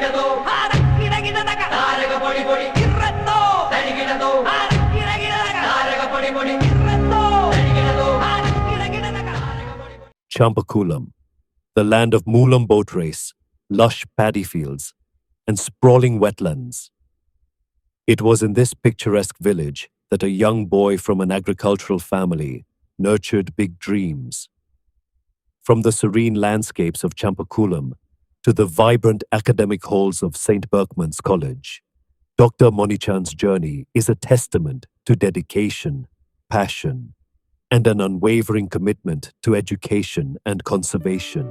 തരികിടതോ ഹാരക്കിടകിടതക താരക പൊടി പൊടി ഇറത്തോ തരികിടതോ ഹാരക്കിടകിടതക താരക പൊടി പൊടി ഇറത്തോ തരികിടതോ ഹാരക്കിടകിടതക Champakulam, the land of Moolam boat race, lush paddy fields, and sprawling wetlands. It was in this picturesque village that a young boy from an agricultural family nurtured big dreams. From the serene landscapes of Champakulam to the vibrant academic halls of St. Berkman's College, Dr. Monichand's journey is a testament to dedication, passion, and an unwavering commitment to education and conservation.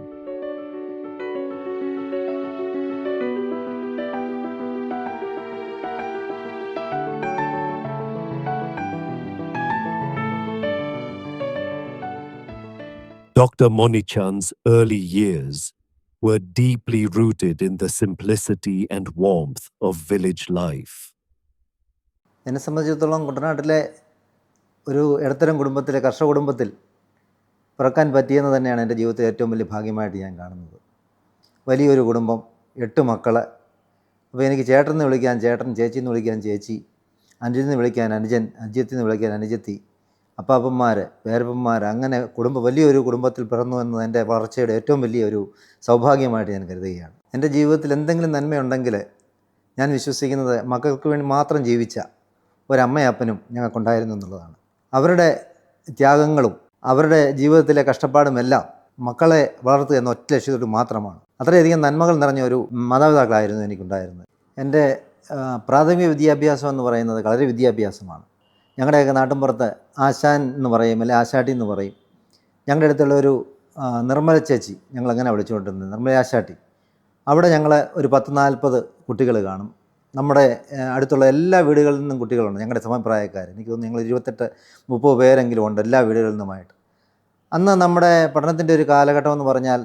Dr. Monichand's early years were deeply rooted in the simplicity and warmth of village life. എന്നെ സംബന്ധിച്ചിടത്തോളം കുട്ടനാട്ടിലെ ഒരു ഇടത്തരം കുടുംബത്തിലെ കർഷക കുടുംബത്തിൽ പിറക്കാൻ പറ്റിയെന്ന് തന്നെയാണ് എന്റെ ജീവിതത്തിലെ ഏറ്റവും വലിയ ഭാഗ്യമായിട്ട് ഞാൻ കാണുന്നത് വലിയൊരു കുടുംബം എട്ട് മക്കൾ അപ്പോൾ എനിക്ക് ചേട്ടൻ എന്ന് വിളിക്കാൻ ചേട്ടൻ ചേച്ചി എന്ന് വിളിക്കാൻ ചേച്ചി അനുജൻ എന്ന് വിളിക്കാൻ അനുജൻ അനുജത്തി എന്ന് വിളിക്കാൻ അനുജത്തി അപ്പാപ്പന്മാർ പേരപ്പന്മാർ അങ്ങനെ കുടുംബ വലിയൊരു കുടുംബത്തിൽ പിറന്നു എന്നത് എന്റെ വളർച്ചയുടെ ഏറ്റവും വലിയൊരു സൗഭാഗ്യമായിട്ട് ഞാൻ കരുതുകയാണ്. എന്റെ ജീവിതത്തിൽ എന്തെങ്കിലും നന്മയുണ്ടെങ്കിൽ ഞാൻ വിശ്വസിക്കുന്നത് മക്കൾക്ക് വേണ്ടി മാത്രം ജീവിച്ച ഒരമ്മയപ്പനും ഞങ്ങൾക്കുണ്ടായിരുന്നു എന്നുള്ളതാണ്. അവരുടെ ത്യാഗങ്ങളും അവരുടെ ജീവിതത്തിലെ കഷ്ടപ്പാടുമെല്ലാം മക്കളെ വളർത്തുക എന്ന ഒറ്റ ലക്ഷ്യത്തോട് മാത്രമാണ്. അത്രയധികം നന്മകൾ നിറഞ്ഞ ഒരു മാതാപിതാക്കളായിരുന്നു എനിക്കുണ്ടായിരുന്നത്. എന്റെ പ്രാഥമിക വിദ്യാഭ്യാസം എന്ന് പറയുന്നത് കളരി വിദ്യാഭ്യാസമാണ്. ഞങ്ങളുടെയൊക്കെ നാട്ടിൻപുറത്ത് ആശാൻ എന്ന് പറയും അല്ലെങ്കിൽ ആശാട്ടി എന്ന് പറയും. ഞങ്ങളുടെ അടുത്തുള്ള ഒരു നിർമ്മല ചേച്ചി ഞങ്ങൾ അങ്ങനെ വിളിച്ചുകൊണ്ടിരുന്നത് നിർമ്മല ആശാട്ടി. അവിടെ ഞങ്ങൾ ഒരു പത്ത് നാൽപ്പത് കുട്ടികൾ കാണും. നമ്മുടെ അടുത്തുള്ള എല്ലാ വീടുകളിൽ നിന്നും കുട്ടികളുണ്ട് ഞങ്ങളുടെ സമപ്രായക്കാർ. എനിക്ക് തോന്നുന്നു ഞങ്ങൾ ഇരുപത്തെട്ട് മുപ്പത് പേരെങ്കിലും ഉണ്ട് എല്ലാ വീടുകളിൽ നിന്നുമായിട്ട്. അന്ന് നമ്മുടെ പഠനത്തിന്റെ ഒരു കാലഘട്ടം എന്ന് പറഞ്ഞാൽ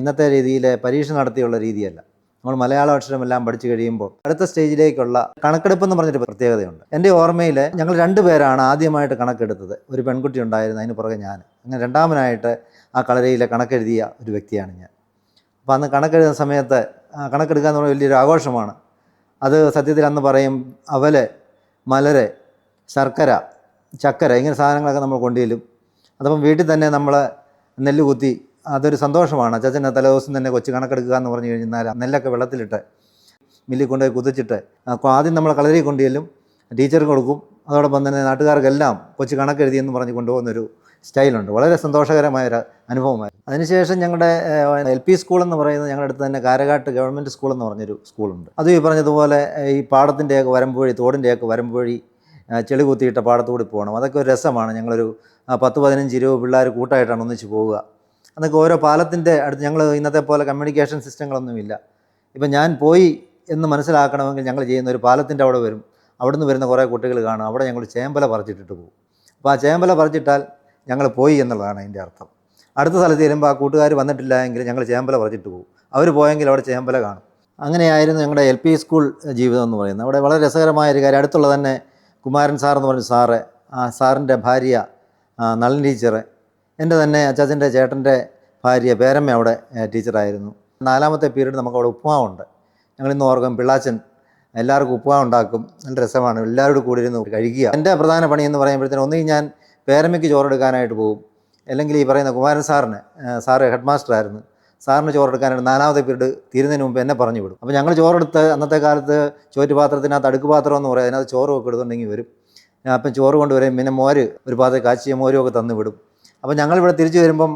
ഇന്നത്തെ രീതിയിൽ പരീക്ഷ നടത്തിയുള്ള രീതിയല്ല. നമ്മൾ മലയാള അക്ഷരമെല്ലാം പഠിച്ചു കഴിയുമ്പോൾ അടുത്ത സ്റ്റേജിലേക്കുള്ള കണക്കെടുപ്പ് എന്ന് പറഞ്ഞൊരു പ്രത്യേകതയുണ്ട്. എന്റെ ഓർമ്മയിൽ ഞങ്ങൾ രണ്ട് പേരാണ് ആദ്യമായിട്ട് കണക്കെടുത്തത്. ഒരു പെൺകുട്ടി ഉണ്ടായിരുന്നു അതിന് പുറകെ ഞാൻ. അങ്ങനെ രണ്ടാമനായിട്ട് ആ കളരിയിലെ കണക്കെഴുതിയ ഒരു വ്യക്തിയാണ് ഞാൻ. അപ്പോൾ അന്ന് കണക്കെഴുതുന്ന സമയത്ത് കണക്കെടുക്കുക എന്ന് പറഞ്ഞാൽ വലിയൊരു ആഘോഷമാണ്. അത് സത്യത്തിൽ അന്ന് പറയും അവൽ മലര് ശർക്കര ചക്കര ഇങ്ങനെ സാധനങ്ങളൊക്കെ നമ്മൾ കൊണ്ടുചെല്ലും അതപ്പം വീട്ടിൽ തന്നെ നമ്മൾ നെല്ല് കുത്തി അതൊരു സന്തോഷമാണ്. അച്ചാച്ചന്റെ തലേദിവസം തന്നെ കൊച്ചു കണക്കെടുക്കുക എന്ന് പറഞ്ഞു കഴിഞ്ഞാൽ നെല്ലൊക്കെ വെള്ളത്തിലിട്ട് മില്ലിൽ കൊണ്ടുപോയി കുതിച്ചിട്ട് അപ്പോൾ ആദ്യം നമ്മൾ കളരി കൊണ്ടുചെല്ലും ടീച്ചർക്ക് കൊടുക്കും. അതോടൊപ്പം തന്നെ നാട്ടുകാർക്കെല്ലാം കൊച്ചു കണക്കെഴുതി എന്ന് പറഞ്ഞ് കൊണ്ടുപോകുന്നൊരു സ്റ്റൈലുണ്ട്. വളരെ സന്തോഷകരമായൊരു അനുഭവമായിരുന്നു. അതിനുശേഷം ഞങ്ങളുടെ എൽ പി സ്കൂൾ എന്ന് പറയുന്നത് ഞങ്ങളുടെ അടുത്ത് തന്നെ കാരകാട്ട് ഗവൺമെന്റ് സ്കൂൾ എന്ന് പറഞ്ഞൊരു സ്കൂളുണ്ട്. അതും ഈ പറഞ്ഞതുപോലെ ഈ പാടത്തിന്റെയൊക്കെ വരമ്പുവഴി തോടിന്റെയൊക്കെ വരമ്പുവഴി ചെളി കുത്തിയിട്ട പാടത്തുകൂടി പോകണം. അതൊക്കെ ഒരു രസമാണ്. ഞങ്ങളൊരു പത്ത് പതിനഞ്ച് ഇരുപത് പിള്ളേർ കൂട്ടായിട്ടാണ് ഒന്നിച്ച് പോവുക. അതൊക്കെ ഓരോ പാലത്തിന്റെ അടുത്ത് ഞങ്ങൾ ഇന്നത്തെ പോലെ കമ്മ്യൂണിക്കേഷൻ സിസ്റ്റങ്ങളൊന്നുമില്ല ഇപ്പം ഞാൻ പോയി എന്ന് മനസ്സിലാക്കണമെങ്കിൽ ഞങ്ങൾ ചെയ്യുന്ന ഒരു പാലത്തിന്റെ അവിടെ വരും. അവിടെ നിന്ന് വരുന്ന കുറേ കുട്ടികൾ കാണും. അവിടെ ഞങ്ങൾ ചേമ്പല പറിച്ചിട്ടിട്ട് പോകും. അപ്പോൾ ആ ചേമ്പല പറിച്ചിട്ടാൽ ഞങ്ങൾ പോയി എന്നുള്ളതാണ് അതിന്റെ അർത്ഥം. അടുത്ത സ്ഥലത്ത് ചെല്ലുമ്പോൾ ആ കൂട്ടുകാർ വന്നിട്ടില്ല എങ്കിൽ ഞങ്ങൾ ചേമ്പല പറിച്ചിട്ട് പോകും. അവർ പോയെങ്കിൽ അവിടെ ചേമ്പല കാണും. അങ്ങനെയായിരുന്നു ഞങ്ങളുടെ എൽ പി സ്കൂൾ ജീവിതം എന്ന് പറയുന്നത്. അവിടെ വളരെ രസകരമായ ഒരു കാര്യം. അടുത്തുള്ള തന്നെ കുമാരൻ സാർ എന്ന് പറഞ്ഞ സാറ് ആ സാറിന്റെ ഭാര്യ നളിൻ ടീച്ചറ് എന്റെ തന്നെ അച്ചാച്ചന്റെ ചേട്ടന്റെ ഭാര്യ പേരമ്മ അവിടെ ടീച്ചറായിരുന്നു. നാലാമത്തെ പീരീഡ് നമുക്ക് അവിടെ ഉപ്പുമാവുണ്ട്. ഞങ്ങളിന്ന് ഓർക്കും പിള്ളാച്ചൻ എല്ലാവർക്കും ഉപ്പുമാവ് ഉണ്ടാക്കും നല്ല രസമാണ്. എല്ലാവരോടും കൂടി ഇരുന്ന് കഴിക്കുക. എന്റെ പ്രധാന പണി എന്ന് പറയുമ്പോഴത്തേനും ഒന്നുകിൽ ഞാൻ പേരമ്മയ്ക്ക് ചോറെടുക്കാനായിട്ട് പോകും. അല്ലെങ്കിൽ ഈ പറയുന്ന കുമാരൻ സാറിന് സാറ് ഹെഡ് മാസ്റ്റർ ആയിരുന്നു സാറിന് ചോറെടുക്കാനായിട്ട് നാലാമത്തെ പീരീഡ് തീരുന്നതിന് മുമ്പ് എന്നെ പറഞ്ഞു വിടും. അപ്പോൾ ഞങ്ങൾ ചോറെടുത്ത് അന്നത്തെ കാലത്ത് ചോറ്റുപാത്രത്തിനകത്ത് അടുക്ക് പാത്രം എന്ന് പറയും. അതിനകത്ത് ചോറ് ഒക്കെ എടുത്തുണ്ടെങ്കിൽ വരും അപ്പം ചോറ് കൊണ്ടുവരും പിന്നെ മോര് ഒരു പാത്രം കാച്ചിയ മോരും ഒക്കെ തന്നു വിടും. അപ്പോൾ ഞങ്ങളിവിടെ തിരിച്ചു വരുമ്പം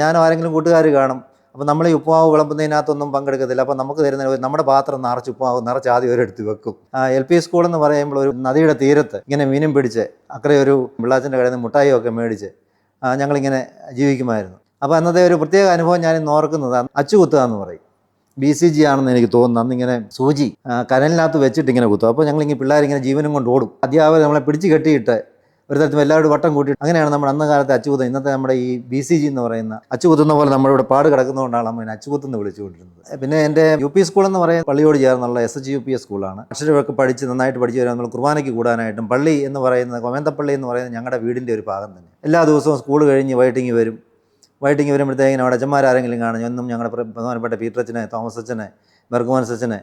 ഞാനും ആരെങ്കിലും കൂട്ടുകാർ കാണും. അപ്പോൾ നമ്മൾ ഈ ഉപ്പുമാവ് വിളമ്പുന്നതിനകത്തൊന്നും പങ്കെടുക്കത്തില്ല. അപ്പോൾ നമുക്ക് തരുന്ന നമ്മുടെ പാത്രം നിറച്ച് ഉപ്പുമാവ് നിറച്ച് ആദ്യം ഒരു എടുത്ത് വെക്കും എൽ പി സ്കൂൾ എന്ന് പറയുമ്പോൾ ഒരു നദിയുടെ തീരത്ത് ഇങ്ങനെ മീനും പിടിച്ച് അക്കരെ ഒരു പിള്ളാച്ചന്റെ കടയിൽ നിന്ന് മുട്ടായിയും ഒക്കെ മേടിച്ച് ഞങ്ങളിങ്ങനെ ജീവിക്കുമായിരുന്നു. അപ്പോൾ അന്നത്തെ ഒരു പ്രത്യേക അനുഭവം ഞാൻ ഇന്ന് ഓർക്കുന്നത് അച്ചുകുത്തുക എന്ന് പറയും. ബി സി ജി ആണെന്ന് എനിക്ക് തോന്നുന്നു. അന്നിങ്ങനെ സൂചി കനലിനകത്ത് വെച്ചിട്ട് ഇങ്ങനെ കുത്തും. അപ്പോൾ ഞങ്ങളിങ്ങനെ പിള്ളേരിങ്ങനെ ജീവനും കൊണ്ട് ഓടും. അധ്യാപകർ നമ്മളെ പിടിച്ച് കെട്ടിയിട്ട് ഒരു തരത്തിൽ എല്ലാവരും വട്ടം കൂട്ടി. അങ്ങനെയാണ് നമ്മുടെ അന്ന കാലത്തെ അച്ചുകുത്തം ഇന്നത്തെ നമ്മുടെ ഈ ബി സി ജി എന്ന് പറയുന്ന അച്ചുകുത്തുന്ന പോലെ നമ്മൾ ഇവിടെ പാട് കിടക്കുന്നതുകൊണ്ടാണ് നമ്മൾ അച്ചുകുത്തെന്ന് വിളിച്ചുകൊണ്ടിരുന്നത്. പിന്നെ എന്റെ യു പി സ്കൂൾ എന്ന് പറയുന്ന പള്ളിയോട് ചേർന്നുള്ള S H U P S സ്കൂളാണ് അക്ഷരമൊക്കെ പഠിച്ച് നന്നായിട്ട് പഠിച്ചു വരാൻ നമ്മൾ കുർബാനയ്ക്ക് കൂടാനായിട്ടും പള്ളി എന്ന് പറയുന്നത് കൊമേന്തപ്പള്ളി എന്ന് പറയുന്നത് ഞങ്ങളുടെ വീടിന്റെ ഒരു ഭാഗം തന്നെ. എല്ലാ ദിവസവും സ്കൂൾ കഴിഞ്ഞ് വൈകിട്ടിങ് വരും. വൈകിട്ടിങ് വരുമ്പോഴത്തേക്കിനും അവിടെ അച്ഛന്മാരാരെങ്കിലും കാണും. എന്നും ഞങ്ങളുടെ പ്ര- പ്രധാനപ്പെട്ട പീറ്റർ അച്ഛനെ തോമസ് അച്ഛനെ ബെർഗുമാൻസ് അച്ഛനെ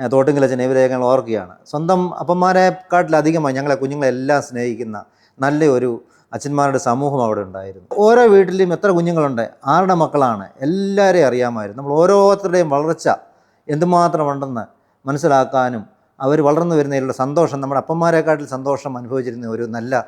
അച്ഛനെ ഇവരെയൊക്കെ ഓർക്കുകയാണ്. സ്വന്തം അപ്പന്മാരെക്കാട്ടിലധികമായി ഞങ്ങളെ കുഞ്ഞുങ്ങളെല്ലാം സ്നേഹിക്കുന്ന നല്ല ഒരു അച്ഛന്മാരുടെ സമൂഹം അവിടെ ഉണ്ടായിരുന്നു. ഓരോ വീട്ടിലും എത്ര കുഞ്ഞുങ്ങളുണ്ട്? ആരുടെ മക്കളാണ്? എല്ലാവരെയും അറിയാമായിരുന്നു. നമ്മൾ ഓരോരുത്തരുടെയും വളർച്ച എന്തുമാത്രമുണ്ടെന്ന് മനസ്സിലാക്കാനും അവർ വളർന്നു വരുന്നതിലുള്ള സന്തോഷം നമ്മുടെ അപ്പന്മാരെക്കാട്ടിൽ സന്തോഷം അനുഭവിച്ചിരുന്ന ഒരു നല്ല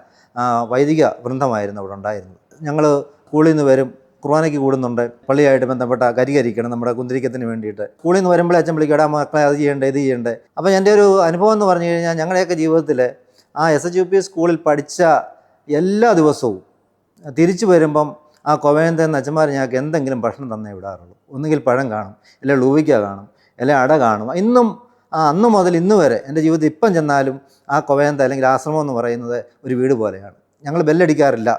വൈദിക വൃന്ദമായിരുന്നു അവിടെ ഉണ്ടായിരുന്നത്. ഞങ്ങൾ സ്കൂളിൽ നിന്ന് വരും കുർബാനയ്ക്ക് കൂടുന്നുണ്ട്. പള്ളിയായിട്ട് ബന്ധപ്പെട്ട കരികരിക്കണം നമ്മുടെ കുന്തിരിക്കത്തിന് വേണ്ടിയിട്ട്. സ്കൂളിൽ നിന്ന് വരുമ്പോഴേ അച്ഛൻ വിളിക്കും എടാ മക്കളെ അത് ചെയ്യണ്ടേ ഇത് ചെയ്യണ്ടേ? അപ്പോൾ എന്റെ ഒരു അനുഭവം എന്ന് പറഞ്ഞു കഴിഞ്ഞാൽ ഞങ്ങളുടെയൊക്കെ ജീവിതത്തിൽ ആ എസ് എച്ച് യു പി സ്കൂളിൽ പഠിച്ച എല്ലാ ദിവസവും തിരിച്ചു വരുമ്പം ആ കൊവേന്തൻ എന്ന അച്ഛന്മാർ ഞങ്ങൾക്ക് എന്തെങ്കിലും ഭക്ഷണം തന്നേ വിടാറുള്ളൂ. ഒന്നുകിൽ പഴം കാണും അല്ലെ ലൂവിക്ക കാണും അല്ലെ അട കാണും. ഇന്നും ആ അന്ന് മുതൽ ഇന്ന് വരെ എന്റെ ജീവിതത്തിൽ ഇപ്പം ചെന്നാലും ആ കൊവേന്ത അല്ലെങ്കിൽ ആശ്രമം എന്ന് പറയുന്നത് ഒരു വീട് പോലെയാണ്. ഞങ്ങൾ ബെല്ലടിക്കാറില്ല.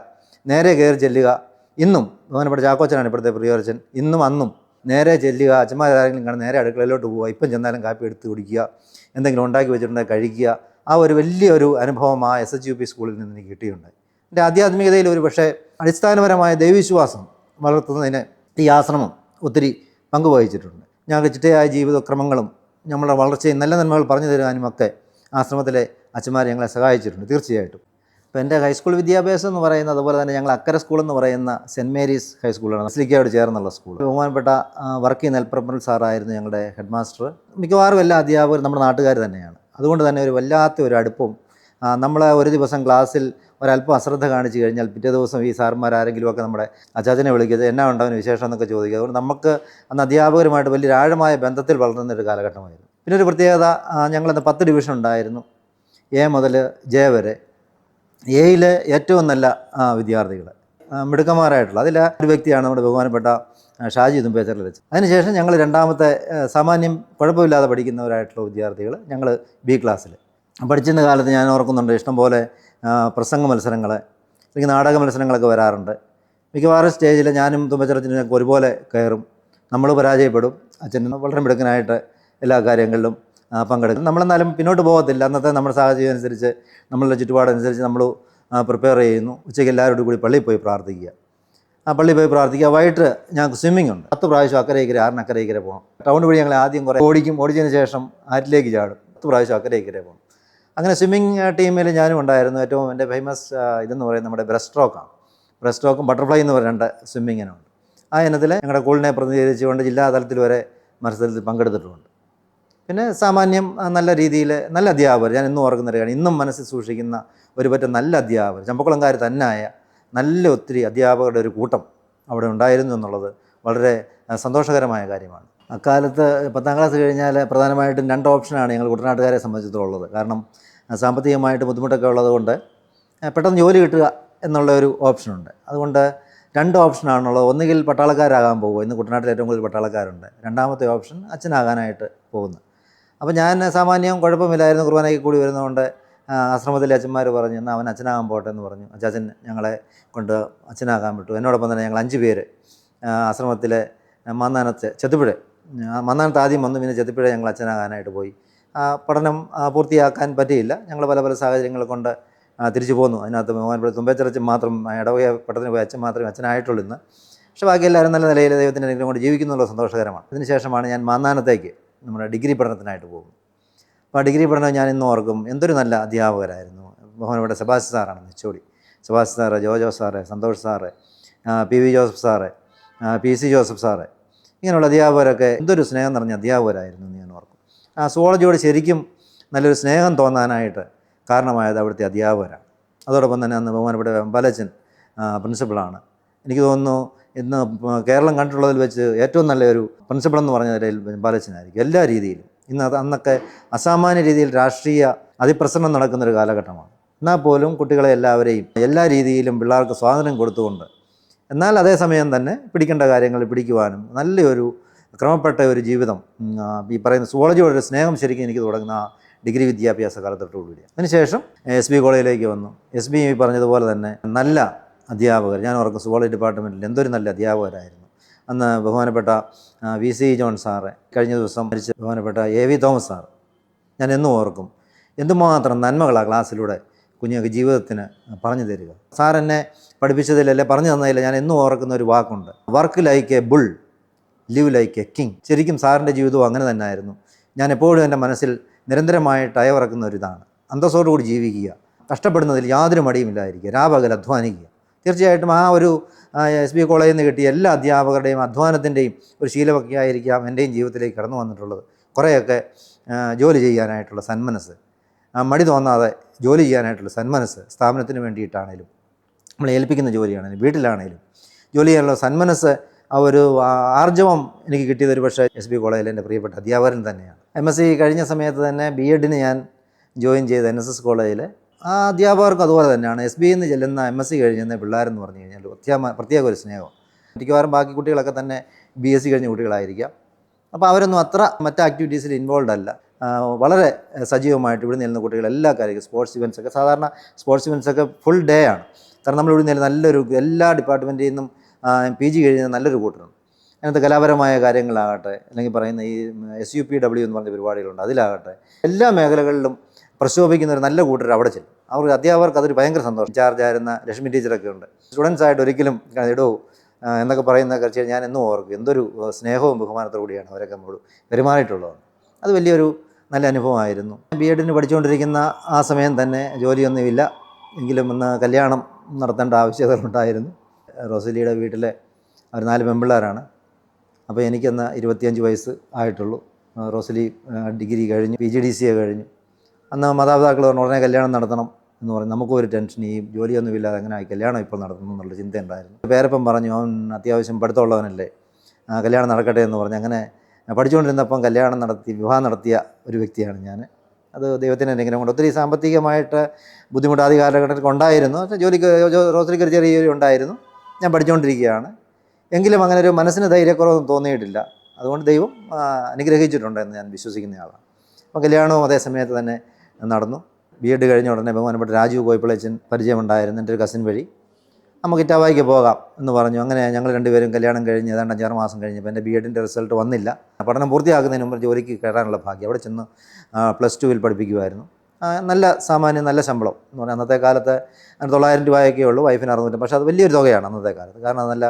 നേരെ കയറി ചെല്ലുക. ഇന്നും ബഹുമാനപ്പെട്ട ചാക്കോച്ചനാണ് ഇപ്പോഴത്തെ പ്രിയോർച്ചൻ ഇന്നും അന്നും നേരെ ചെല്ലുക. അച്ഛന്മാരാരെങ്കിലും കാണാൻ നേരെ അടുക്കളയിലോട്ട് പോവുക. ഇപ്പം ചെന്നാലും കാപ്പി എടുത്ത് കുടിക്കുക. എന്തെങ്കിലും ഉണ്ടാക്കി വെച്ചിട്ടുണ്ടെങ്കിൽ കഴിക്കുക. ആ ഒരു വലിയൊരു അനുഭവം ആ എസ് എച്ച് യു പി സ്കൂളിൽ നിന്ന് എനിക്ക് കിട്ടിയിട്ടുണ്ട്. എന്റെ ആധ്യാത്മികതയിൽ ഒരു പക്ഷേ അടിസ്ഥാനപരമായ ദൈവവിശ്വാസം വളർത്തുന്നതിന് ഈ ആശ്രമം ഒത്തിരി പങ്കുവഹിച്ചിട്ടുണ്ട് ഞങ്ങൾക്ക് ചിട്ടയായ ജീവിതക്രമങ്ങളും നമ്മളുടെ വളർച്ചയും നല്ല നന്മകൾ പറഞ്ഞു തരുവാനും ഒക്കെ ആശ്രമത്തിലെ അച്ഛന്മാർ ഞങ്ങളെ സഹായിച്ചിട്ടുണ്ട് തീർച്ചയായിട്ടും. ഇപ്പോൾ എന്റെ ഹൈസ്കൂൾ വിദ്യാഭ്യാസം എന്ന് പറയുന്നത് അതുപോലെ തന്നെ ഞങ്ങൾ അക്കര സ്കൂൾ എന്ന് പറയുന്ന സെന്റ് മേരീസ് ഹൈസ്കൂളാണ് അസ്ലിക്കയോട് ചേർന്നുള്ള സ്കൂൾ. ബഹുമാനപ്പെട്ട വർക്കി നെൽപ്രപ്പൽ സാറായിരുന്നു ഞങ്ങളുടെ ഹെഡ് മാസ്റ്റർ മിക്കവാറും എല്ലാ അധ്യാപകരും നമ്മുടെ നാട്ടുകാർ തന്നെയാണ്. അതുകൊണ്ട് തന്നെ ഒരു വല്ലാത്ത ഒരു അടുപ്പം നമ്മൾ ഒരു ദിവസം ക്ലാസ്സിൽ ഒരല്പം അശ്രദ്ധ കാണിച്ചു കഴിഞ്ഞാൽ പിറ്റേ ദിവസം ഈ സാർമാർ ആരെങ്കിലുമൊക്കെ നമ്മുടെ അച്ചാച്ചനെ വിളിക്കുക എന്നാ ഉണ്ടാവുന്ന വിശേഷം എന്നൊക്കെ ചോദിക്കുക അതുകൊണ്ട് നമുക്ക് അന്ന് അധ്യാപകരുമായിട്ട് വലിയ ആഴമായ ബന്ധത്തിൽ വളർന്ന ഒരു കാലഘട്ടമായിരുന്നു. പിന്നെ ഒരു പ്രത്യേകത ഞങ്ങളന്ന് പത്ത് ഡിവിഷൻ ഉണ്ടായിരുന്നു എ മുതൽ ജെ വരെ. എയിലെ ഏറ്റവും നല്ല വിദ്യാർത്ഥികൾ മിടുക്കന്മാരായിട്ടുള്ള അതിൽ ഒരു വ്യക്തിയാണ് നമ്മുടെ ബഹുമാനപ്പെട്ട ആ, ഷാജി തുമ്പേച്ചറിൽ വെച്ച്. അതിനുശേഷം ഞങ്ങൾ രണ്ടാമത്തെ സാമാന്യം കുഴപ്പമില്ലാതെ പഠിക്കുന്നവരായിട്ടുള്ള വിദ്യാർത്ഥികൾ ഞങ്ങൾ ബി ക്ലാസ്സിൽ. പഠിച്ചിരുന്ന കാലത്ത് ഞാൻ ഓർക്കുന്നുണ്ട് ഇഷ്ടംപോലെ പ്രസംഗ മത്സരങ്ങൾ അല്ലെങ്കിൽ നാടക മത്സരങ്ങളൊക്കെ വരാറുണ്ട്. മിക്കവാറും സ്റ്റേജിൽ ഞാനും തുമ്പച്ചറച്ചിനൊക്കെ ഒരുപോലെ കയറും. നമ്മൾ പരാജയപ്പെടും അച്ഛൻ വളരെ മിടുക്കനായിട്ട് എല്ലാ കാര്യങ്ങളിലും പങ്കെടുക്കും. നമ്മളെന്നാലും പിന്നോട്ട് പോകത്തില്ല. അന്നത്തെ നമ്മുടെ സാഹചര്യം അനുസരിച്ച് നമ്മളുടെ ചുറ്റുപാടനുസരിച്ച് നമ്മൾ പ്രിപ്പയർ ചെയ്യുന്നു. ഉച്ചയ്ക്ക് എല്ലാവരോടും കൂടി പള്ളിയിൽ പോയി പ്രാർത്ഥിക്കുക. ആ പള്ളിയിൽ പോയി പ്രാർത്ഥിക്കുക. വൈകിട്ട് ഞങ്ങൾക്ക് സ്വിമ്മിംഗ് ഉണ്ട്. പത്ത് പ്രാവശ്യം അക്കരയ്ക്കര ആറിന് അക്കരയ്ക്കര പോകണം. ടൗൺ വഴി ഞങ്ങൾ ആദ്യം കുറേ ഓടിക്കും. ഓടിച്ചതിന് ശേഷം ആറ്റിലേക്ക് ചാടും. പത്ത് പ്രാവശ്യം അക്കരയ്ക്കര പോകണം. അങ്ങനെ സ്വിമ്മിംഗ് ടീമിൽ ഞാനും ഉണ്ടായിരുന്നു. ഏറ്റവും എന്റെ ഫേമസ് ഇതെന്ന് പറയുന്നത് നമ്മുടെ ബ്രസ്റ്റ് സ്ട്രോക്കാണ് ബ്രസ്റ്റ് സ്ട്രോക്കും ബട്ടർഫ്ലൈ എന്ന് പറയുന്ന രണ്ട് സ്വിമ്മിങ് ഇനമുണ്ട്. ആ ഇനത്തിൽ ഞങ്ങളുടെ സ്കൂളിനെ പ്രതിനിധീകരിച്ചുകൊണ്ട് ജില്ലാ തലത്തിൽ വരെ മത്സരത്തിൽ പങ്കെടുത്തിട്ടുണ്ട്. പിന്നെ സാമാന്യം നല്ല രീതിയിൽ നല്ല അധ്യാപകർ. ഞാൻ ഇന്നും ഓർക്കുന്ന ഒരു കാര്യം. ഇന്നും മനസ്സിൽ സൂക്ഷിക്കുന്ന ഒരു പറ്റം നല്ല അധ്യാപകർ. ചമ്പക്കുളംകാർ തന്നെയായ നല്ല ഒത്തിരി അധ്യാപകരുടെ ഒരു കൂട്ടം അവിടെ ഉണ്ടായിരുന്നു എന്നുള്ളത് വളരെ സന്തോഷകരമായ കാര്യമാണ്. അക്കാലത്ത് പത്താം ക്ലാസ് കഴിഞ്ഞാൽ പ്രധാനമായിട്ടും രണ്ട് ഓപ്ഷനാണ് ഞങ്ങൾ കുട്ടനാട്ടുകാരെ സംബന്ധിച്ചിടത്തോളം കാരണം സാമ്പത്തികമായിട്ട് ബുദ്ധിമുട്ടൊക്കെ ഉള്ളതുകൊണ്ട് പെട്ടെന്ന് ജോലി കിട്ടുക എന്നുള്ള ഒരു ഓപ്ഷനുണ്ട്. അതുകൊണ്ട് രണ്ട് ഓപ്ഷനാണുള്ളത്. ഒന്നുകിൽ പട്ടാളക്കാരാകാൻ പോകുക ഇന്ന് കുട്ടനാട്ടിൽ ഏറ്റവും കൂടുതൽ പട്ടാളക്കാരുണ്ട്. രണ്ടാമത്തെ ഓപ്ഷൻ അച്ഛനാകാനായിട്ട് പോകുന്നു. അപ്പോൾ ഞാൻ സാമാന്യം കുഴപ്പമില്ലായിരുന്നു. കുർബാനയ്ക്ക് കൂടി വരുന്നതുകൊണ്ട് ആശ്രമത്തിലെ അച്ഛന്മാർ പറഞ്ഞു എന്നാൽ അവൻ അച്ഛനാകാൻ പോട്ടെ എന്ന് പറഞ്ഞു. അച്ഛൻ ഞങ്ങളെ കൊണ്ട് അച്ഛനാകാൻ വിട്ടു. എന്നോടൊപ്പം തന്നെ ഞങ്ങൾ അഞ്ച് പേര് ആശ്രമത്തിലെ മന്നാനത്തെ ചെത്തുപ്പുഴ ആ, മന്നാനത്ത് ആദ്യം വന്നു പിന്നെ ചെത്തുപ്പുഴ ഞങ്ങൾ അച്ഛനാകാനായിട്ട് പോയി. പഠനം പൂർത്തിയാക്കാൻ പറ്റിയില്ല. ഞങ്ങൾ പല പല സാഹചര്യങ്ങൾ കൊണ്ട് തിരിച്ചു പോന്നു. അതിനകത്ത് മോഹൻപുഴ തുമ്പച്ചറച്ചൻ മാത്രം ഇടവയ ഇടവക പോയ അച്ഛൻ മാത്രമേ അച്ഛനായിട്ടുള്ളൂ ഇന്ന്. പക്ഷേ ബാക്കി എല്ലാവരും നല്ല നിലയിൽ ദൈവത്തിന്റെ അനുഗ്രഹം കൊണ്ട് ജീവിക്കുന്നുള്ള സന്തോഷകരമാണ്. അതിനുശേഷമാണ് ഞാൻ മാന്നാനത്തേക്ക് നമ്മുടെ ഡിഗ്രി പഠനത്തിനായിട്ട് പോകുന്നത്. അപ്പോൾ ഡിഗ്രി പഠനം ഞാൻ ഇന്ന് ഓർക്കും. എന്തൊരു നല്ല അധ്യാപകരായിരുന്നു. ബഹുമാനപ്പെട്ട സെബാസ് സാറാണ് Nechodi Sebas sir Jojo sir Santhosh sir P V Joseph sir P C Joseph sir. ഇങ്ങനെയുള്ള അധ്യാപകരൊക്കെ എന്തൊരു സ്നേഹം നിറഞ്ഞ അധ്യാപകരായിരുന്നു എന്ന് ഞാൻ ഓർക്കും. ആ സുവോളജിയോട് ശരിക്കും നല്ലൊരു സ്നേഹം തോന്നാനായിട്ട് കാരണമായത് അവിടുത്തെ അധ്യാപകരാണ്. അതോടൊപ്പം തന്നെ അന്ന് ബഹുമാനപ്പെട്ട വെമ്പലച്ചൻ പ്രിൻസിപ്പളാണ്. എനിക്ക് തോന്നുന്നു ഇന്ന് കേരളം കണ്ടിട്ടുള്ളതിൽ വെച്ച് ഏറ്റവും നല്ലൊരു പ്രിൻസിപ്പൾ എന്ന് പറഞ്ഞ നിലയിൽ വെമ്പാലച്ചനായിരിക്കും എല്ലാ രീതിയിലും. ഇന്ന് അന്നൊക്കെ അസാമാന്യ രീതിയിൽ രാഷ്ട്രീയ അതിപ്രസരണം നടക്കുന്ന ഒരു കാലഘട്ടമാണ്. എന്നാൽ പോലും കുട്ടികളെ എല്ലാവരെയും എല്ലാ രീതിയിലും പിള്ളേർക്ക് സ്വാതന്ത്ര്യം കൊടുത്തുകൊണ്ട് എന്നാൽ അതേസമയം തന്നെ പിടിക്കേണ്ട കാര്യങ്ങൾ പിടിക്കുവാനും നല്ലൊരു ക്രമപ്പെട്ട ഒരു ജീവിതം ഈ പറയുന്ന സുവോളജിയോട് സ്നേഹം ശരിക്കും എനിക്ക് തുടങ്ങുന്ന ആ ഡിഗ്രി വിദ്യാഭ്യാസ കാലത്തോടുകൂടി അതിനുശേഷം എസ് ബി കോളേജിലേക്ക് വന്നു. എസ് ബി പറഞ്ഞതുപോലെ തന്നെ നല്ല അധ്യാപകർ. ഞാൻ ഓർക്കും സുവോളജി ഡിപ്പാർട്ട്മെന്റിൽ എന്തൊരു നല്ല അധ്യാപകരായിരുന്നു. അന്ന് ബഹുമാനപ്പെട്ട വി സി ജോൺ സാറ് കഴിഞ്ഞ ദിവസം മരിച്ച ബഹുമാനപ്പെട്ട എ വി തോമസ് സാർ ഞാൻ എന്നും ഓർക്കും. എന്തുമാത്രം നന്മകളാണ് ക്ലാസ്സിലൂടെ കുഞ്ഞുങ്ങൾക്ക് ജീവിതത്തിന് പറഞ്ഞു തരിക. സാർ എന്നെ പഠിപ്പിച്ചതിലല്ലേ പറഞ്ഞു തന്നതിൽ ഞാൻ എന്നും ഓർക്കുന്ന ഒരു വാക്കുണ്ട്. Work like a bull live like a king ശരിക്കും സാറിന്റെ ജീവിതവും അങ്ങനെ തന്നെ ആയിരുന്നു ഞാൻ എപ്പോഴും എന്റെ മനസ്സിൽ നിരന്തരമായിട്ട് അയവിറക്കുന്ന ഒരു ഇതാണ് അന്തസ്സോടുകൂടി ജീവിക്കുക കഷ്ടപ്പെടുന്നതിൽ യാതൊരു മടിയുമില്ലായിരിക്കുക രാപകൽ അധ്വാനിക്കുക. തീർച്ചയായിട്ടും ആ ഒരു എസ് ബി കോളേജിൽ നിന്ന് കിട്ടിയ എല്ലാ അധ്യാപകരുടെയും അധ്വാനത്തിന്റെയും ഒരു ശീലമൊക്കെ ആയിരിക്കാം എന്റെയും ജീവിതത്തിലേക്ക് കടന്നു വന്നിട്ടുള്ളത്. കുറേയൊക്കെ ജോലി ചെയ്യാനായിട്ടുള്ള സന്മനസ് മടി തോന്നാതെ ജോലി ചെയ്യാനായിട്ടുള്ള സന്മനസ് സ്ഥാപനത്തിന് വേണ്ടിയിട്ടാണേലും നമ്മൾ ഏൽപ്പിക്കുന്ന ജോലിയാണേലും വീട്ടിലാണേലും ജോലി ചെയ്യാനുള്ള സന്മനസ് ആ ഒരു ആർജവം എനിക്ക് കിട്ടിയത് ഒരു പക്ഷേ എസ് ബി കോളേജിൽ എന്റെ പ്രിയപ്പെട്ട അധ്യാപകൻ തന്നെയാണ്. എം എസ് സി കഴിഞ്ഞ സമയത്ത് തന്നെ ബി എഡിന് ഞാൻ ജോയിൻ ചെയ്ത എൻ എസ് എസ് കോളേജിൽ ആ അധ്യാപകർക്കും അതുപോലെ തന്നെയാണ്. എസ് ബി എന്ന് ചെല്ലുന്ന എം എസ് സി കഴിഞ്ഞ പിള്ളേരെന്ന് പറഞ്ഞു കഴിഞ്ഞാൽ പ്രത്യേക പ്രത്യേക ഒരു സ്നേഹം. മിക്കവാറും ബാക്കി കുട്ടികളൊക്കെ തന്നെ ബി എസ് സി കഴിഞ്ഞ കുട്ടികളായിരിക്കാം. അപ്പോൾ അവരൊന്നും അത്ര മറ്റ് ആക്ടിവിറ്റീസിൽ ഇൻവോൾവ് അല്ല. വളരെ സജീവമായിട്ട് ഇവിടെ നിൽക്കുന്ന കുട്ടികൾ എല്ലാ കാര്യങ്ങളും സ്പോർട്സ് ഇവന്റ്സ് ഒക്കെ സാധാരണ സ്പോർട്സ് ഇവന്റ്സ് ഒക്കെ ഫുൾ ഡേ ആണ്. കാരണം നമ്മൾ ഇവിടെ നിന്ന് നല്ലൊരു എല്ലാ ഡിപ്പാർട്ട്മെന്റിൽ നിന്നും പി ജി കഴിയുന്ന നല്ലൊരു കൂട്ടരുണ്ട്. അതിനകത്ത് കലാപരമായ കാര്യങ്ങളാകട്ടെ അല്ലെങ്കിൽ പറയുന്ന ഈ എസ് യു പി ഡബ്ല്യു എന്ന് പറഞ്ഞ പരിപാടികളുണ്ട് അതിലാകട്ടെ എല്ലാ മേഖലകളിലും പ്രശോഭിക്കുന്ന ഒരു നല്ല കൂട്ടർ അവിടെ ചെല്ലും. അവർക്ക് അധ്യാപകർക്ക് അതൊരു ഭയങ്കര സന്തോഷം. ചാർജ് ആയിരുന്ന ലക്ഷ്മി ടീച്ചറൊക്കെ ഉണ്ട്. സ്റ്റുഡൻസ് ആയിട്ട് ഒരിക്കലും ഇടോ എന്നൊക്കെ പറയുന്ന വെച്ചാൽ ഞാൻ എന്നും ഓർക്കും. എന്തൊരു സ്നേഹവും ബഹുമാനത്തോടു കൂടിയാണ് അവരൊക്കെ നമ്മളോട് പെരുമാറിയിട്ടുള്ളത്. അത് വലിയൊരു നല്ല അനുഭവമായിരുന്നു. ബി എഡിന് പഠിച്ചുകൊണ്ടിരിക്കുന്ന ആ സമയം തന്നെ ജോലിയൊന്നുമില്ല. എങ്കിലും ഇന്ന് കല്യാണം നടത്തേണ്ട ആവശ്യകതകളുണ്ടായിരുന്നു. റോസലിയുടെ വീട്ടിലെ അവർ നാല് പെമ്പിള്ളേരാണ് അപ്പോൾ എനിക്കന്ന് ഇരുപത്തിയഞ്ച് വയസ്സ് ആയിട്ടുള്ളൂ. റോസലി ഡിഗ്രി കഴിഞ്ഞു. P G D C A കഴിഞ്ഞു. അന്ന് മാതാപിതാക്കൾ പറഞ്ഞു ഉടനെ കല്യാണം നടത്തണം എന്ന് പറഞ്ഞു. നമുക്കും ഒരു ടെൻഷൻ ഈ ജോലിയൊന്നുമില്ലാതെ അങ്ങനെ കല്യാണം ഇപ്പോൾ നടത്തുന്നു എന്നുള്ള ചിന്തയുണ്ടായിരുന്നു. പേരപ്പം പറഞ്ഞു അവൻ അത്യാവശ്യം പഠിത്തമുള്ളവനല്ലേ. കല്യാണം നടക്കട്ടെ എന്ന് പറഞ്ഞ്. അങ്ങനെ പഠിച്ചുകൊണ്ടിരുന്നപ്പം കല്യാണം നടത്തി വിവാഹം നടത്തിയ ഒരു വ്യക്തിയാണ് ഞാൻ. അത് ദൈവത്തിന്റെ അനുഗ്രഹം കൊണ്ട് ഒത്തിരി സാമ്പത്തികമായിട്ട് ബുദ്ധിമുട്ട് ആദ്യ കാലഘട്ടത്തിൽ ഉണ്ടായിരുന്നു. പക്ഷേ ജോലിക്ക് റോസറിക്ക് ഒരു ചെറിയ ഉണ്ടായിരുന്നു. ഞാൻ പഠിച്ചുകൊണ്ടിരിക്കുകയാണ്. എങ്കിലും അങ്ങനെ ഒരു മനസ്സിന് ധൈര്യക്കുറവൊന്നും തോന്നിയിട്ടില്ല. അതുകൊണ്ട് ദൈവം അനുഗ്രഹിച്ചിട്ടുണ്ടെന്ന് ഞാൻ വിശ്വസിക്കുന്നയാളാണ് അപ്പം കല്യാണവും അതേ സമയത്ത് തന്നെ നടന്നു. ബി എഡ് കഴിഞ്ഞ ഉടനെ ബഹുമാനപ്പെട്ട രാജീവ് കോയിപ്പിളച്ചൻ പരിചയമുണ്ടായിരുന്നു. എന്റെ ഒരു കസിൻ വഴി. നമുക്ക് ഇറ്റാവായിക്ക് പോകാം എന്ന് പറഞ്ഞു. അങ്ങനെ ഞങ്ങൾ രണ്ടുപേരും കല്യാണം കഴിഞ്ഞ് ഏതാണ്ട് അഞ്ചാറ് മാസം കഴിഞ്ഞപ്പോൾ എന്റെ ബി എഡിന്റെ റിസൾട്ട് വന്നില്ല. പഠനം പൂർത്തിയാക്കുന്നതിന് മുമ്പ് ജോലിക്ക് കയറാനുള്ള ഭാഗ്യം. അവിടെ ചെന്ന് പ്ലസ് ടുവിൽ പഠിപ്പിക്കുമായിരുന്നു. നല്ല സാമാന്യം നല്ല ശമ്പളം എന്ന് പറഞ്ഞാൽ അന്നത്തെ കാലത്ത് തൊള്ളായിരം രൂപയൊക്കെ ഉള്ളൂ വൈഫിന് അറുന്നൂറ്റി പക്ഷേ അത് വലിയൊരു തുകയാണ് അന്നത്തെ കാലത്ത്. കാരണം നല്ല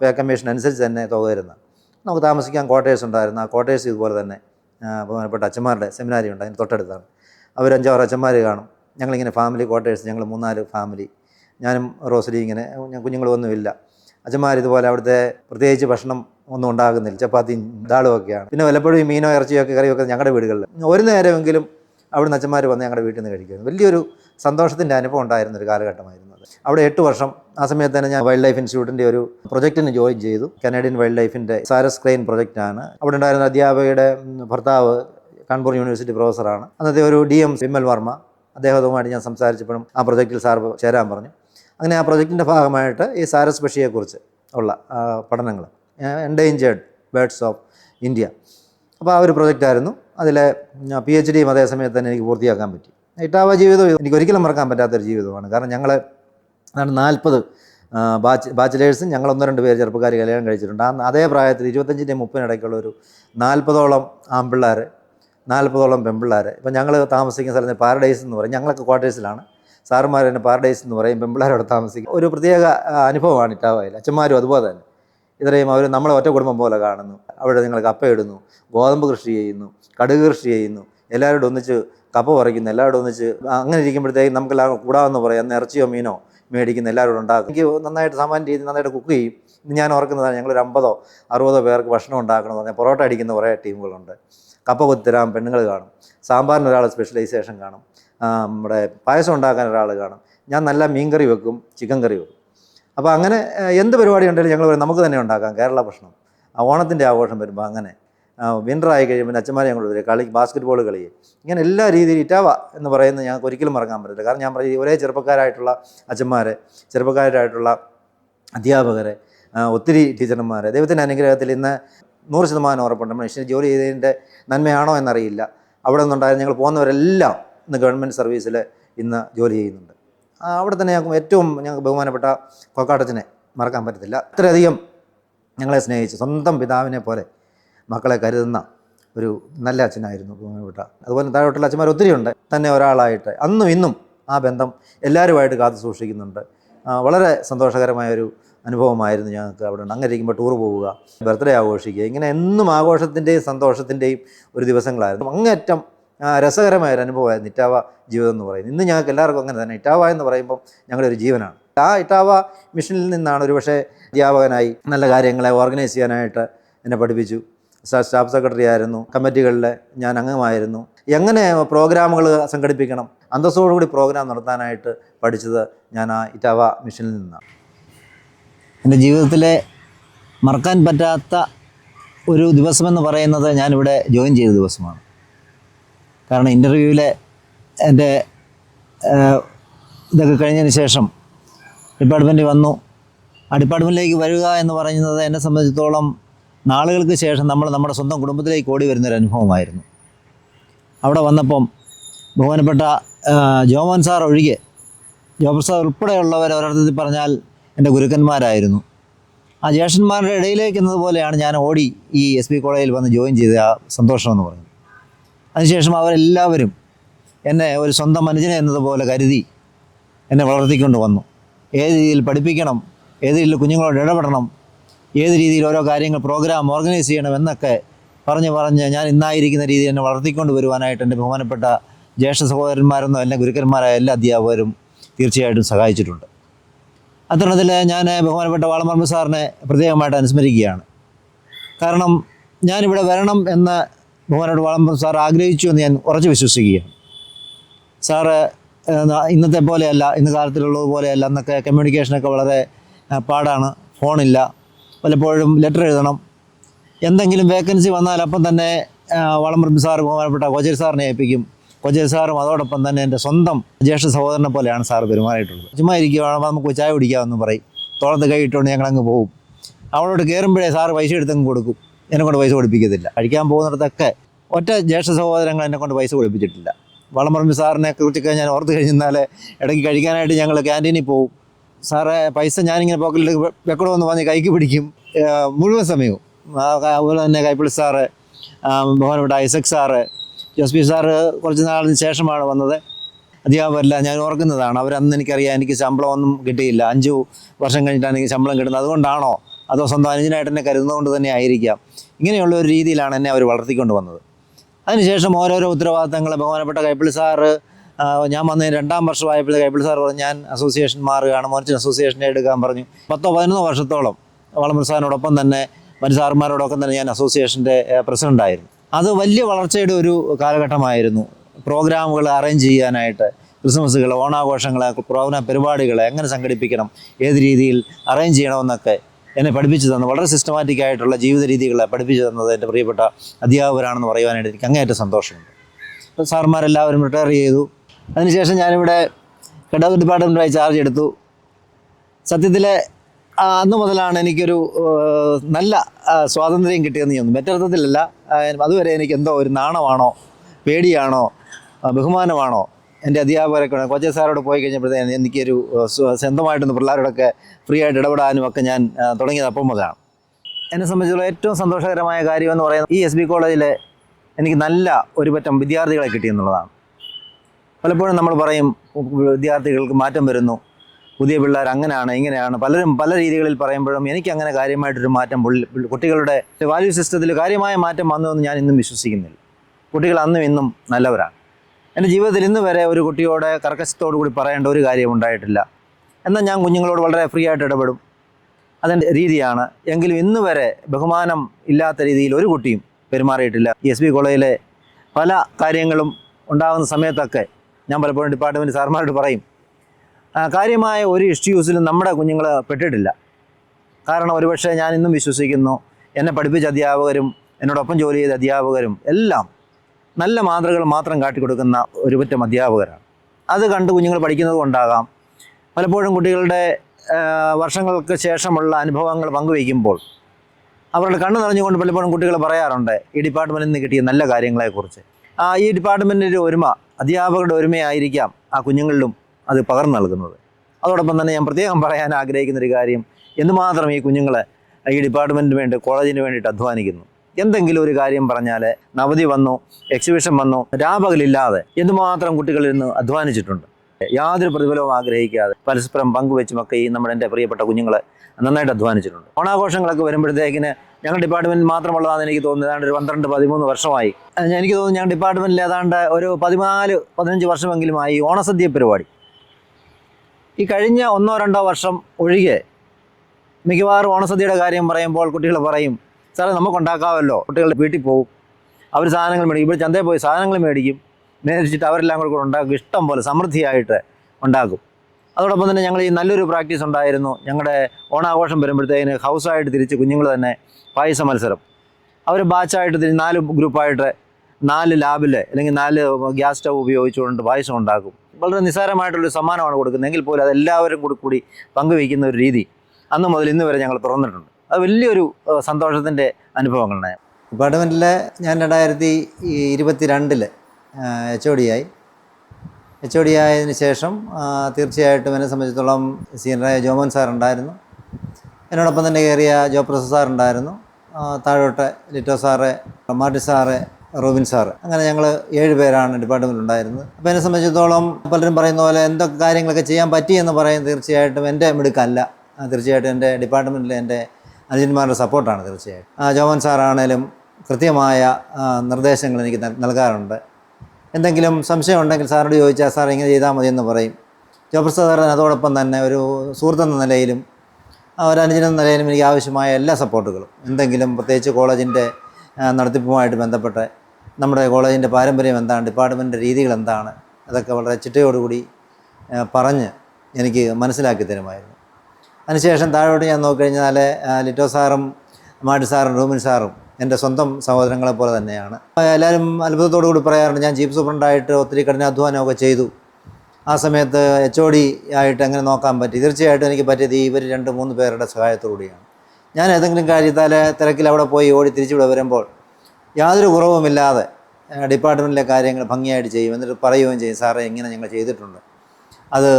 പേ കമ്മീഷൻ അനുസരിച്ച് തന്നെ തുക വരുന്നത് നമുക്ക് താമസിക്കാൻ ക്വാർട്ടേഴ്സ് ഉണ്ടായിരുന്നു. ആ ക്വാർട്ടേഴ്സ് ഇതുപോലെ തന്നെ ബഹുമാനപ്പെട്ട അച്ഛന്മാരുടെ സെമിനാരി ഉണ്ട്. അതിന് തൊട്ടടുത്താണ്. അവർ അച്ഛന്മാർ കാണും. ഞങ്ങളിങ്ങനെ ഫാമിലി ക്വാർട്ടേഴ്സ് ഞങ്ങൾ മൂന്നാൽ ഫാമിലി ഞാനും റോസലി ഇങ്ങനെ കുഞ്ഞുങ്ങളൊന്നുമില്ല അച്ഛന്മാർ ഇതുപോലെ അവിടുത്തെ പ്രത്യേകിച്ച് ഭക്ഷണം ഒന്നും ഉണ്ടാകുന്നില്ല. ചപ്പാത്തിയും ദാളും ഒക്കെയാണ്. പിന്നെ വല്ലപ്പോഴും ഈ മീനോ ഇറച്ചിയോ ഒക്കെ കറിയൊക്കെ ഞങ്ങളുടെ വീടുകളിൽ ഒരു നേരമെങ്കിലും അവിടുന്ന് അച്ഛന്മാർ വന്ന് ഞങ്ങളുടെ വീട്ടിൽ നിന്ന് കഴിക്കുമായിരുന്നു. വലിയൊരു സന്തോഷത്തിന്റെ അനുഭവം ഉണ്ടായിരുന്ന ഒരു കാലഘട്ടമായിരുന്നു അത്. അവിടെ എട്ട് വർഷം ആ സമയത്ത് തന്നെ ഞാൻ വൈൽഡ് ലൈഫ് ഇൻസ്റ്റിറ്റ്യൂട്ടിന്റെ ഒരു പ്രൊജക്റ്റിന് ജോയിൻ ചെയ്തു. കനേഡിയൻ വൈൽഡ് ലൈഫിന്റെ സാരസ് ക്രെയിൻ പ്രൊജക്റ്റാണ്. അവിടെ ഉണ്ടായിരുന്ന അധ്യാപകയുടെ ഭർത്താവ് കാൺപൂർ യൂണിവേഴ്സിറ്റി പ്രൊഫസറാണ്. അന്നത്തെ ഒരു ഡി എം വിമൽ വർമ്മ അദ്ദേഹവുമായിട്ട് ഞാൻ സംസാരിച്ചപ്പോഴും ആ പ്രൊജക്റ്റിൽ സാർ ചേരാൻ പറഞ്ഞു. അങ്ങനെ ആ പ്രൊജക്റ്റിന്റെ ഭാഗമായിട്ട് ഈ സാരസ് പക്ഷിയെക്കുറിച്ച് ഉള്ള പഠനങ്ങൾ. എൻഡേഞ്ചേർഡ് ബേർഡ്സ് ഓഫ് ഇന്ത്യ അപ്പോൾ ആ ഒരു പ്രൊജക്റ്റായിരുന്നു. അതിലെ പി എച്ച് ഡിയും അതേസമയത്ത് തന്നെ എനിക്ക് പൂർത്തിയാക്കാൻ പറ്റി. ഇട്ടാവ ജീവിതം എനിക്ക് ഒരിക്കലും മറക്കാൻ പറ്റാത്തൊരു ജീവിതമാണ് കാരണം ഞങ്ങൾ നാൽപ്പത് ബാച്ച് ബാച്ചിലേഴ്സും ഞങ്ങൾ ഒന്ന് രണ്ട് പേര് ചെറുപ്പക്കാർ കല്യാണം കഴിച്ചിട്ടുണ്ട്. ആ അതേ പ്രായത്തിൽ ഇരുപത്തഞ്ചിന്റെ മുപ്പതിനിടയ്ക്കുള്ള ഒരു നാൽപ്പതോളം ആൺപിള്ളേർ നാൽപ്പതോളം പെൺപിള്ളേർ ഇപ്പം ഞങ്ങൾ താമസിക്കുന്ന സ്ഥലത്ത് പാരഡൈസ് എന്ന് പറയും. ഞങ്ങളൊക്കെ ക്വാർട്ടേഴ്സിലാണ്. സാറുമാർ തന്നെ പാരഡൈസ് എന്ന് പറയും. പെമ്പിള്ളേരോട് താമസിക്കും. ഒരു പ്രത്യേക അനുഭവമാണ് ഇട്ടാവയിൽ അച്ഛന്മാരും അതുപോലെ തന്നെ. ഇത്രയും അവർ നമ്മളെ ഒറ്റ കുടുംബം പോലെ കാണുന്നു. അവിടെ നിങ്ങൾ കപ്പ ഇടുന്നു. ഗോതമ്പ് കൃഷി ചെയ്യുന്നു. കടുക് കൃഷി ചെയ്യുന്നു. എല്ലാവരോടും ഒന്നിച്ച് കപ്പ പറിക്കുന്നു. എല്ലാവരോടും ഒന്നിച്ച് അങ്ങനെ ഇരിക്കുമ്പോഴത്തേക്കും നമുക്കെല്ലാം കൂടാമെന്ന് പറയാം. ഇറച്ചിയോ മീനോ മേടിക്കുന്ന എല്ലാവരോടും ഉണ്ടാക്കും. എനിക്ക് നന്നായിട്ട് സാമാന്യ രീതി നന്നായിട്ട് കുക്ക് ചെയ്യും. ഞാൻ ഓർക്കുന്നതാണ് ഞങ്ങൾ ഒരു അമ്പതോ അറുപതോ പേർക്ക് ഭക്ഷണം ഉണ്ടാക്കണമെന്ന് പറഞ്ഞാൽ പൊറോട്ട അടിക്കുന്ന കുറേ ടീമുകളുണ്ട്. കപ്പ കുത്തിരാൻ പെണ്ണുങ്ങൾ കാണും. സാമ്പാറിന് ഒരാൾ സ്പെഷ്യലൈസേഷൻ കാണും. നമ്മുടെ പായസം ഉണ്ടാക്കാൻ ഒരാൾ കാണും. ഞാൻ നല്ല മീൻ കറി വെക്കും ചിക്കൻ കറി വെക്കും. അപ്പോൾ അങ്ങനെ എന്ത് പരിപാടി ഉണ്ടെങ്കിലും ഞങ്ങൾ നമുക്ക് തന്നെ ഉണ്ടാക്കാം കേരള ഭക്ഷണം. ഓണത്തിന്റെ ആഘോഷം വരുമ്പോൾ അങ്ങനെ. വിന്റർ ആയി കഴിയുമ്പോൾ അച്ഛന്മാരെ ഞങ്ങൾ വരും കളി ബാസ്ക്കറ്റ് ബോൾ കളി ഇങ്ങനെ എല്ലാ രീതിയിലും ഇറ്റാവ എന്ന് പറയുന്നത് ഞങ്ങൾക്ക് ഒരിക്കലും മറക്കാൻ പറ്റില്ല കാരണം ഞാൻ പറയും ഒരേ ചെറുപ്പക്കാരായിട്ടുള്ള അച്ഛന്മാരെ ചെറുപ്പക്കാരായിട്ടുള്ള അധ്യാപകരെ ഒത്തിരി ടീച്ചർമാർ ദൈവത്തിന്റെ അനുഗ്രഹത്തിൽ ഇന്ന് നൂറ് ശതമാനം ഉറപ്പുണ്ട്. മനുഷ്യന് ജോലി ചെയ്തതിന്റെ നന്മയാണോ എന്നറിയില്ല. അവിടെ നിന്നുണ്ടായിരുന്ന ഞങ്ങൾ പോകുന്നവരെല്ലാം ഇന്ന് ഗവൺമെന്റ് സർവീസിൽ ഇന്ന് ജോലി ചെയ്യുന്നുണ്ട്. അവിടെ തന്നെ ഞങ്ങൾക്ക് ഏറ്റവും ഞങ്ങൾക്ക് ബഹുമാനപ്പെട്ട കോക്കാട്ടച്ചനെ മറക്കാൻ പറ്റത്തില്ല. അത്രയധികം ഞങ്ങളെ സ്നേഹിച്ച് സ്വന്തം പിതാവിനെ പോലെ മക്കളെ കരുതുന്ന ഒരു നല്ല അച്ഛനായിരുന്നു ബഹുമാനപ്പെട്ട. അതുപോലെ താഴോട്ടുള്ള അച്ഛന്മാർ ഒത്തിരി ഉണ്ട്. തന്നെ ഒരാളായിട്ട് അന്നും ഇന്നും ആ ബന്ധം എല്ലാവരുമായിട്ട് കാത്തു സൂക്ഷിക്കുന്നുണ്ട്. വളരെ സന്തോഷകരമായ ഒരു അനുഭവമായിരുന്നു ഞങ്ങൾക്ക് അവിടെ ഉണ്ട് അങ്ങനെ ഇരിക്കുമ്പോൾ ടൂർ പോവുക ബർത്ത്ഡേ ആഘോഷിക്കുക ഇങ്ങനെ എന്നും ആഘോഷത്തിന്റെയും സന്തോഷത്തിന്റെയും ഒരു ദിവസങ്ങളായിരുന്നു. അങ്ങേറ്റം രസകരമായ ഒരു അനുഭവമായിരുന്നു ഇറ്റാവ ജീവിതം എന്ന് പറയുന്നത്. ഇന്ന് ഞങ്ങൾക്ക് എല്ലാവർക്കും അങ്ങനെ തന്നെ. ഇറ്റാവ എന്ന് പറയുമ്പോൾ ഞങ്ങളുടെ ഒരു ജീവനാണ്. ആ ഇറ്റാവ മിഷനിൽ നിന്നാണ് ഒരുപക്ഷെ അധ്യാപകനായി നല്ല കാര്യങ്ങളെ ഓർഗനൈസ് ചെയ്യാനായിട്ട് എന്നെ പഠിപ്പിച്ചു. സ്റ്റാ- സ്റ്റാഫ് സെക്രട്ടറി ആയിരുന്നു. കമ്മിറ്റികളിലെ ഞാൻ അംഗമായിരുന്നു. എങ്ങനെ പ്രോഗ്രാമുകൾ സംഘടിപ്പിക്കണം? അന്തസ്സോടുകൂടി പ്രോഗ്രാം നടത്താനായിട്ട് പഠിച്ചത് ഞാൻ ആ ഇറ്റാവ മിഷനിൽ നിന്നാണ്. എന്റെ ജീവിതത്തിലെ മറക്കാൻ പറ്റാത്ത ഒരു ദിവസമെന്ന് പറയുന്നത് ഞാനിവിടെ ജോയിൻ ചെയ്ത ദിവസമാണ്. കാരണം ഇന്റർവ്യൂവിലെ എന്റെ ഇതൊക്കെ കഴിഞ്ഞതിന് ശേഷം ഡിപ്പാർട്ട്മെന്റ് വന്നു. ആ ഡിപ്പാർട്ട്മെന്റിലേക്ക് വരിക എന്ന് പറയുന്നത് എന്നെ സംബന്ധിച്ചിടത്തോളം നാളുകൾക്ക് ശേഷം നമ്മൾ നമ്മുടെ സ്വന്തം കുടുംബത്തിലേക്ക് ഓടി വരുന്നൊരു അനുഭവമായിരുന്നു. അവിടെ വന്നപ്പം ബഹുമാനപ്പെട്ട ജോമോൻ സാർ ഒഴികെ ജോബർ സാർ ഉൾപ്പെടെയുള്ളവർ ഒരർത്ഥത്തിൽ പറഞ്ഞാൽ എന്റെ ഗുരുക്കന്മാരായിരുന്നു. ആ ജ്യേഷ്ഠന്മാരുടെ ഇടയിലേക്ക് എന്നതുപോലെയാണ് ഞാൻ ഓടി ഈ എസ് പി കോളേജിൽ വന്ന് ജോയിൻ ചെയ്ത ആ സന്തോഷം എന്ന് പറയുന്നത്. അതിനുശേഷം അവരെല്ലാവരും എന്നെ ഒരു സ്വന്തം മനുഷ്യനെ എന്നതുപോലെ കരുതി എന്നെ വളർത്തിക്കൊണ്ട് വന്നു. ഏത് രീതിയിൽ പഠിപ്പിക്കണം ഏത് രീതിയിൽ കുഞ്ഞുങ്ങളോട് ഇടപെടണം ഏത് രീതിയിൽ ഓരോ കാര്യങ്ങൾ പ്രോഗ്രാം ഓർഗനൈസ് ചെയ്യണം എന്നൊക്കെ പറഞ്ഞ് പറഞ്ഞ് ഞാൻ ഇന്നായിരിക്കുന്ന രീതിയിൽ എന്നെ വളർത്തിക്കൊണ്ട് വരുവാനായിട്ട് എന്റെ ബഹുമാനപ്പെട്ട ജ്യേഷ്ഠ സഹോദരന്മാരെന്നോ എല്ലാ ഗുരുക്കന്മാരായ എല്ലാ അധ്യാപകരും തീർച്ചയായിട്ടും സഹായിച്ചിട്ടുണ്ട്. അത്തരണത്തിൽ ഞാൻ ബഹുമാനപ്പെട്ട വാളമർമ്മ സാറിനെ പ്രത്യേകമായിട്ട് അനുസ്മരിക്കുകയാണ്. കാരണം ഞാനിവിടെ വരണം എന്ന് ബഹുമാനപ്പെട്ട വാളമർമ്മ സാർ ആഗ്രഹിച്ചു എന്ന് ഞാൻ ഉറച്ചു വിശ്വസിക്കുകയാണ്. സാറ് ഇന്നത്തെ പോലെയല്ല ഇന്ന് കാലത്തിലുള്ളത് പോലെയല്ല അന്നൊക്കെ കമ്മ്യൂണിക്കേഷനൊക്കെ വളരെ പാടാണ് ഫോണില്ല പലപ്പോഴും ലെറ്റർ എഴുതണം. എന്തെങ്കിലും വേക്കൻസി വന്നാൽ അപ്പം തന്നെ വളമർമ്മ സാർ ബഹുമാനപ്പെട്ട കോച്ചേരി സാറിനെ ഏൽപ്പിക്കും. കോച്ചേരി സാറും അതോടൊപ്പം തന്നെ എന്റെ സ്വന്തം ജ്യേഷ്ഠ സഹോദരനെ പോലെയാണ് സാറ് പെരുമാറിയിട്ടുള്ളത്. ചുമ്മാ ഇരിക്കുകയാണ് നമുക്ക് ചായ കുടിക്കാമെന്ന് പറയും. തോളത്ത് കൈ ഇട്ടുകൊണ്ട് ഞങ്ങൾ അങ്ങ് പോകും അവളോട് കയറുമ്പോഴേ സാറ് പൈസ എടുത്തങ്ങ് കൊടുക്കും. എന്നെ കൊണ്ട് പൈസ കൊടുപ്പിക്കത്തില്ല. കഴിക്കാൻ പോകുന്നിടത്തൊക്കെ ഒറ്റ ജ്യേഷ്ഠ സഹോദരങ്ങൾ എന്നെ കൊണ്ട് പൈസ കൊടുപ്പിച്ചിട്ടില്ല. വളമറമ്പ് സാറിനെ കുറിച്ചൊക്കെ ഞാൻ ഓർത്ത് കഴിഞ്ഞാൽ ഇടയ്ക്ക് കഴിക്കാനായിട്ട് ഞങ്ങൾ ക്യാന്റീനിൽ പോകും സാറേ പൈസ ഞാനിങ്ങനെ പോക്കറ്റിൽ വെക്കണമെന്ന് പറഞ്ഞ് കൈക്ക് പിടിക്കും. മുഴുവൻ സമയവും. അതുപോലെ തന്നെ കൈപ്പിളി സാറ് ആ, ബഹുമാനപ്പെട്ട Isaac sir Jose P sir കുറച്ച് നാളിന് ശേഷമാണ് വന്നത്. അധ്യാപകരല്ല ഞാൻ ഓർക്കുന്നതാണ്. അവരന്ന് എനിക്കറിയാം എനിക്ക് ശമ്പളമൊന്നും കിട്ടിയില്ല. അഞ്ചു വർഷം കഴിഞ്ഞിട്ടാണ് എനിക്ക് ശമ്പളം കിട്ടുന്നത്. അതുകൊണ്ടാണോ? അതോ സ്വന്തം അനുജനായിട്ട് കരുതുന്നതുകൊണ്ട് തന്നെ ആയിരിക്കാം. ഇങ്ങനെയുള്ള ഒരു രീതിയിലാണ് എന്നെ അവർ വളർത്തിക്കൊണ്ട് വന്നത്. അതിനുശേഷം ഓരോരോ ഉത്തരവാദിത്തങ്ങൾ ബഹുമാനപ്പെട്ട കൈപ്പിളി സാറ് ഞാൻ വന്നതിന് രണ്ടാം വർഷമായപ്പോൾ കൈപ്പിളി സാർ പറഞ്ഞു ഞാൻ അസോസിയേഷൻ മാറുകയാണ് മോർച്ചൻ അസോസിയേഷനെ എടുക്കാൻ പറഞ്ഞു. പത്തോ പതിനൊന്നോ വർഷത്തോളം വളമൃസാറിനോടൊപ്പം തന്നെ മറ്റു സാറുമാരോടൊപ്പം തന്നെ ഞാൻ അസോസിയേഷന്റെ പ്രസിഡന്റായിരുന്നു അത് വലിയ വളർച്ചയുടെ ഒരു കാലഘട്ടമായിരുന്നു. പ്രോഗ്രാമുകൾ അറേഞ്ച് ചെയ്യാനായിട്ട് ക്രിസ്മസുകൾ ഓണാഘോഷങ്ങൾ പ്രോഗ്രാം പരിപാടികൾ എങ്ങനെ സംഘടിപ്പിക്കണം ഏത് രീതിയിൽ അറേഞ്ച് ചെയ്യണമെന്നൊക്കെ എന്നെ പഠിപ്പിച്ചു തന്നു. വളരെ സിസ്റ്റമാറ്റിക് ആയിട്ടുള്ള ജീവിത രീതികളെ പഠിപ്പിച്ചു തന്നത് എന്റെ പ്രിയപ്പെട്ട അധ്യാപകരാണെന്ന് പറയുവാനായിട്ട് എനിക്ക് അങ്ങേയറ്റം സന്തോഷമുണ്ട്. അപ്പോൾ സാർമാരെല്ലാവരും റിട്ടയർ ചെയ്തു. അതിനുശേഷം ഞാനിവിടെ കടവ് ഡിപ്പാർട്ട്മെന്റായി ചാർജ് എടുത്തു. സത്യത്തിൽ അന്ന് മുതലാണ് എനിക്കൊരു നല്ല സ്വാതന്ത്ര്യം കിട്ടിയെന്ന് തോന്നുന്നു. മറ്റർത്ഥത്തിലല്ല അതുവരെ എനിക്ക് എന്തോ ഒരു നാണമാണോ പേടിയാണോ ബഹുമാനമാണോ എന്റെ അധ്യാപകരൊക്കെ കൊച്ചെ സാറോട് പോയി കഴിഞ്ഞപ്പോഴത്തേന് എനിക്കൊരു സ്വന്തമായിട്ടൊന്ന് പിള്ളേരോടൊക്കെ ഫ്രീ ആയിട്ട് ഇടപെടാനും ഒക്കെ ഞാൻ തുടങ്ങിയത് അപ്പം മുതലാണ്. എന്നെ സംബന്ധിച്ചുള്ള ഏറ്റവും സന്തോഷകരമായ കാര്യം എന്ന് പറയുന്നത് ഈ എസ് ബി കോളേജിലെ എനിക്ക് നല്ല ഒരു പറ്റം വിദ്യാർത്ഥികളെ കിട്ടിയെന്നുള്ളതാണ് പലപ്പോഴും നമ്മൾ പറയും വിദ്യാർത്ഥികൾക്ക് മാറ്റം വരുന്നു പുതിയ പിള്ളേർ അങ്ങനെയാണ് ഇങ്ങനെയാണ്. പലരും പല രീതികളിൽ പറയുമ്പോഴും എനിക്ക് അങ്ങനെ കാര്യമായിട്ടൊരു മാറ്റം കുട്ടികളുടെ വാല്യൂ സിസ്റ്റത്തിൽ കാര്യമായ മാറ്റം വന്നു എന്ന് ഞാൻ ഇന്നും വിശ്വസിക്കുന്നില്ല. കുട്ടികൾ അന്നും ഇന്നും നല്ലവരാണ്. എന്റെ ജീവിതത്തിൽ ഇന്ന് വരെ ഒരു കുട്ടിയോട് കർക്കശത്തോടു കൂടി പറയേണ്ട ഒരു കാര്യം ഉണ്ടായിട്ടില്ല. എന്നാൽ ഞാൻ കുഞ്ഞുങ്ങളോട് വളരെ ഫ്രീ ആയിട്ട് ഇടപെടും. അതിന്റെ രീതിയാണ്. എങ്കിലും ഇന്ന് വരെ ബഹുമാനം ഇല്ലാത്ത രീതിയിൽ ഒരു കുട്ടിയും പെരുമാറിയിട്ടില്ല. എസ് ബി കോളേജിലെ പല കാര്യങ്ങളും ഉണ്ടാകുന്ന സമയത്തൊക്കെ ഞാൻ പലപ്പോഴും ഡിപ്പാർട്ട്മെന്റ് സാർമാരോട് പറയും കാര്യമായ ഒരു ഇഷ്യൂസിലും നമ്മുടെ കുഞ്ഞുങ്ങൾ പെട്ടിട്ടില്ല. കാരണം ഒരുപക്ഷെ ഞാൻ ഇന്നും വിശ്വസിക്കുന്നു എന്നെ പഠിപ്പിച്ച അധ്യാപകരും എന്നോടൊപ്പം ജോലി ചെയ്ത അധ്യാപകരും എല്ലാം നല്ല മാതൃകകൾ മാത്രം കാട്ടിക്കൊടുക്കുന്ന ഒരു പറ്റം അധ്യാപകരാണ്. അത് കണ്ട് കുഞ്ഞുങ്ങൾ പഠിക്കുന്നത് കൊണ്ടാകാം. പലപ്പോഴും കുട്ടികളുടെ വർഷങ്ങൾക്ക് ശേഷമുള്ള അനുഭവങ്ങൾ പങ്കുവയ്ക്കുമ്പോൾ അവരുടെ കണ്ണ് നിറഞ്ഞുകൊണ്ട് പലപ്പോഴും കുട്ടികൾ പറയാറുണ്ട് ഈ ഡിപ്പാർട്ട്മെന്റിൽ നിന്ന് കിട്ടിയ നല്ല കാര്യങ്ങളെക്കുറിച്ച്. ആ ഈ ഡിപ്പാർട്ട്മെന്റിന്റെ ഒരുമ അധ്യാപകരുടെ ഒരുമയായിരിക്കാം ആ കുഞ്ഞുങ്ങളിലും അത് പകർന്നു നൽകുന്നത്. അതോടൊപ്പം തന്നെ ഞാൻ പ്രത്യേകം പറയാൻ ആഗ്രഹിക്കുന്ന ഒരു കാര്യം എന്തുമാത്രം ഈ കുഞ്ഞുങ്ങളെ ഈ ഡിപ്പാർട്ട്മെന്റിന് വേണ്ടി കോളേജിന് വേണ്ടിയിട്ട് അധ്വാനിക്കുന്നു? എന്തെങ്കിലും ഒരു കാര്യം പറഞ്ഞാൽ നവതി വന്നു എക്സിബിഷൻ വന്നു രാപകലില്ലാതെ എന്തുമാത്രം കുട്ടികളിൽ നിന്ന് അധ്വാനിച്ചിട്ടുണ്ട്? യാതൊരു പ്രതിഫലവും ആഗ്രഹിക്കാതെ പരസ്പരം പങ്കുവെച്ചുമൊക്കെ ഈ നമ്മുടെ എന്റെ പ്രിയപ്പെട്ട കുഞ്ഞുങ്ങളെ നന്നായിട്ട് അധ്വാനിച്ചിട്ടുണ്ട്. ഓണാഘോഷങ്ങളൊക്കെ വരുമ്പോഴത്തേക്കിന് ഞങ്ങൾ ഡിപ്പാർട്ട്മെന്റ് മാത്രമുള്ളതാണ് എനിക്ക് തോന്നുന്നത് ഏതാണ്ട് ഒരു പന്ത്രണ്ട് പതിമൂന്ന് വർഷമായി. എനിക്ക് തോന്നുന്നു ഞങ്ങൾ ഡിപ്പാർട്ട്മെന്റിൽ ഏതാണ്ട് ഒരു പതിനാല് പതിനഞ്ച് വർഷമെങ്കിലും ആയി ഓണസദ്യ പരിപാടി. ഈ കഴിഞ്ഞ ഒന്നോ രണ്ടോ വർഷം ഒഴികെ മിക്കവാറും ഓണസദ്യയുടെ കാര്യം പറയുമ്പോൾ കുട്ടികൾ പറയും സാറേ നമുക്ക് ഉണ്ടാക്കാമല്ലോ കുട്ടികളുടെ വീട്ടിൽ പോകും അവർ സാധനങ്ങൾ മേടിക്കും. ഇവിടെ ചന്തയിൽ പോയി സാധനങ്ങൾ മേടിക്കും. മേടിച്ചിട്ട് അവരെല്ലാം കൂടെ ഉണ്ടാക്കും. ഇഷ്ടം പോലെ സമൃദ്ധിയായിട്ട് ഉണ്ടാക്കും. അതോടൊപ്പം തന്നെ ഞങ്ങൾ ഈ നല്ലൊരു പ്രാക്ടീസ് ഉണ്ടായിരുന്നു. ഞങ്ങളുടെ ഓണാഘോഷം വരുമ്പോഴത്തേക്കിന് ഹൗസായിട്ട് തിരിച്ച് കുഞ്ഞുങ്ങൾ തന്നെ പായസ മത്സരം. അവർ ബാച്ചായിട്ട് തിരിച്ച് നാല് ഗ്രൂപ്പായിട്ട് നാല് ലാബിൽ അല്ലെങ്കിൽ നാല് ഗ്യാസ് സ്റ്റവ് ഉപയോഗിച്ചുകൊണ്ട് പായസം ഉണ്ടാക്കും. വളരെ നിസ്സാരമായിട്ടുള്ളൊരു സമ്മാനമാണ് കൊടുക്കുന്നത്. എങ്കിൽ പോലും അതെല്ലാവരും കൂടി കൂടി പങ്കുവയ്ക്കുന്ന ഒരു രീതി അന്ന് മുതൽ ഇന്ന് വരെ ഞങ്ങൾ തുറന്നിട്ടുണ്ട്. അത് വലിയൊരു സന്തോഷത്തിന്റെ അനുഭവങ്ങളാണ്. ഡിപ്പാർട്ട്മെന്റിൽ ഞാൻ രണ്ടായിരത്തി ഇരുപത്തി രണ്ടിൽ എച്ച് ഒ ഡി ആയി എച്ച് ഒ ഡി ആയതിനു ശേഷം തീർച്ചയായിട്ടും എന്നെ സംബന്ധിച്ചിടത്തോളം സീനിയറായ ജോമോൻ സാർ ഉണ്ടായിരുന്നു. എന്നോടൊപ്പം തന്നെ കയറിയ ജോ പ്രസാദ് സാർ ഉണ്ടായിരുന്നു. താഴോട്ട് Litto sir Marty sir Robin sir അങ്ങനെ ഞങ്ങൾ ഏഴ് പേരാണ് ഡിപ്പാർട്ട്മെന്റിൽ ഉണ്ടായിരുന്നത്. അപ്പോൾ എന്നെ സംബന്ധിച്ചിടത്തോളം പലരും പറയുന്ന പോലെ എന്തൊക്കെ കാര്യങ്ങളൊക്കെ ചെയ്യാൻ പറ്റിയെന്ന് പറയും തീർച്ചയായിട്ടും എന്റെ മിടുക്കല്ല. തീർച്ചയായിട്ടും എന്റെ ഡിപ്പാർട്ട്മെന്റിലെ എന്റെ അനുജന്മാരുടെ സപ്പോർട്ടാണ് തീർച്ചയായിട്ടും. ആ, ജോമൻ സാറാണേലും കൃത്യമായ നിർദ്ദേശങ്ങൾ എനിക്ക് നൽ- നൽകാറുണ്ട്. എന്തെങ്കിലും സംശയം ഉണ്ടെങ്കിൽ സാറോട് ചോദിച്ചാൽ സാർ ഇങ്ങനെ ചെയ്താൽ മതി എന്ന് പറയും. ജോപ്രസാദ് സാറിന് അതോടൊപ്പം തന്നെ ഒരു സുഹൃത്തെന്ന നിലയിലും ആ, ഒരു അനുജനെന്ന നിലയിലും എനിക്ക് ആവശ്യമായ എല്ലാ സപ്പോർട്ടുകളും എന്തെങ്കിലും പ്രത്യേകിച്ച് കോളേജിന്റെ നടത്തിപ്പുമായിട്ട് ബന്ധപ്പെട്ട് നമ്മുടെ കോളേജിന്റെ പാരമ്പര്യം എന്താണ് ഡിപ്പാർട്ട്മെന്റിന്റെ രീതികൾ എന്താണ് അതൊക്കെ വളരെ ചിട്ടയോടുകൂടി പറഞ്ഞ് എനിക്ക് മനസ്സിലാക്കി തരുമായിരുന്നു. അതിനുശേഷം താഴോട്ട് ഞാൻ നോക്കിക്കഴിഞ്ഞാൽ ലിറ്റോ സാറും മാഡി സാറും റൂമിൻ സാറും എന്റെ സ്വന്തം സഹോദരങ്ങളെ പോലെ തന്നെയാണ്. എല്ലാവരും അത്ഭുതത്തോടു കൂടി പറയാറുണ്ട് ഞാൻ ചീഫ് സൂപ്രണ്ടായിട്ട് ഒത്തിരി കഠിനാധ്വാനമൊക്കെ ചെയ്തു. ആ സമയത്ത് എച്ച് ഒ ഡി ആയിട്ട് എങ്ങനെ നോക്കാൻ പറ്റി? തീർച്ചയായിട്ടും എനിക്ക് പറ്റിയത് ഇവർ രണ്ട് മൂന്ന് പേരുടെ സഹായത്തോടുകൂടിയാണ്. ഞാൻ ഏതെങ്കിലും കാര്യത്താൽ തിരക്കിൽ അവിടെ പോയി ഓടി തിരിച്ചുവിടെ വരുമ്പോൾ യാതൊരു കുറവുമില്ലാതെ ഡിപ്പാർട്ട്മെന്റിലെ കാര്യങ്ങൾ ഭംഗിയായിട്ട് ചെയ്യും എന്നിട്ട് പറയുകയും ചെയ്യും സാറേ ഇങ്ങനെ ഞങ്ങൾ ചെയ്തിട്ടുണ്ട്. അത്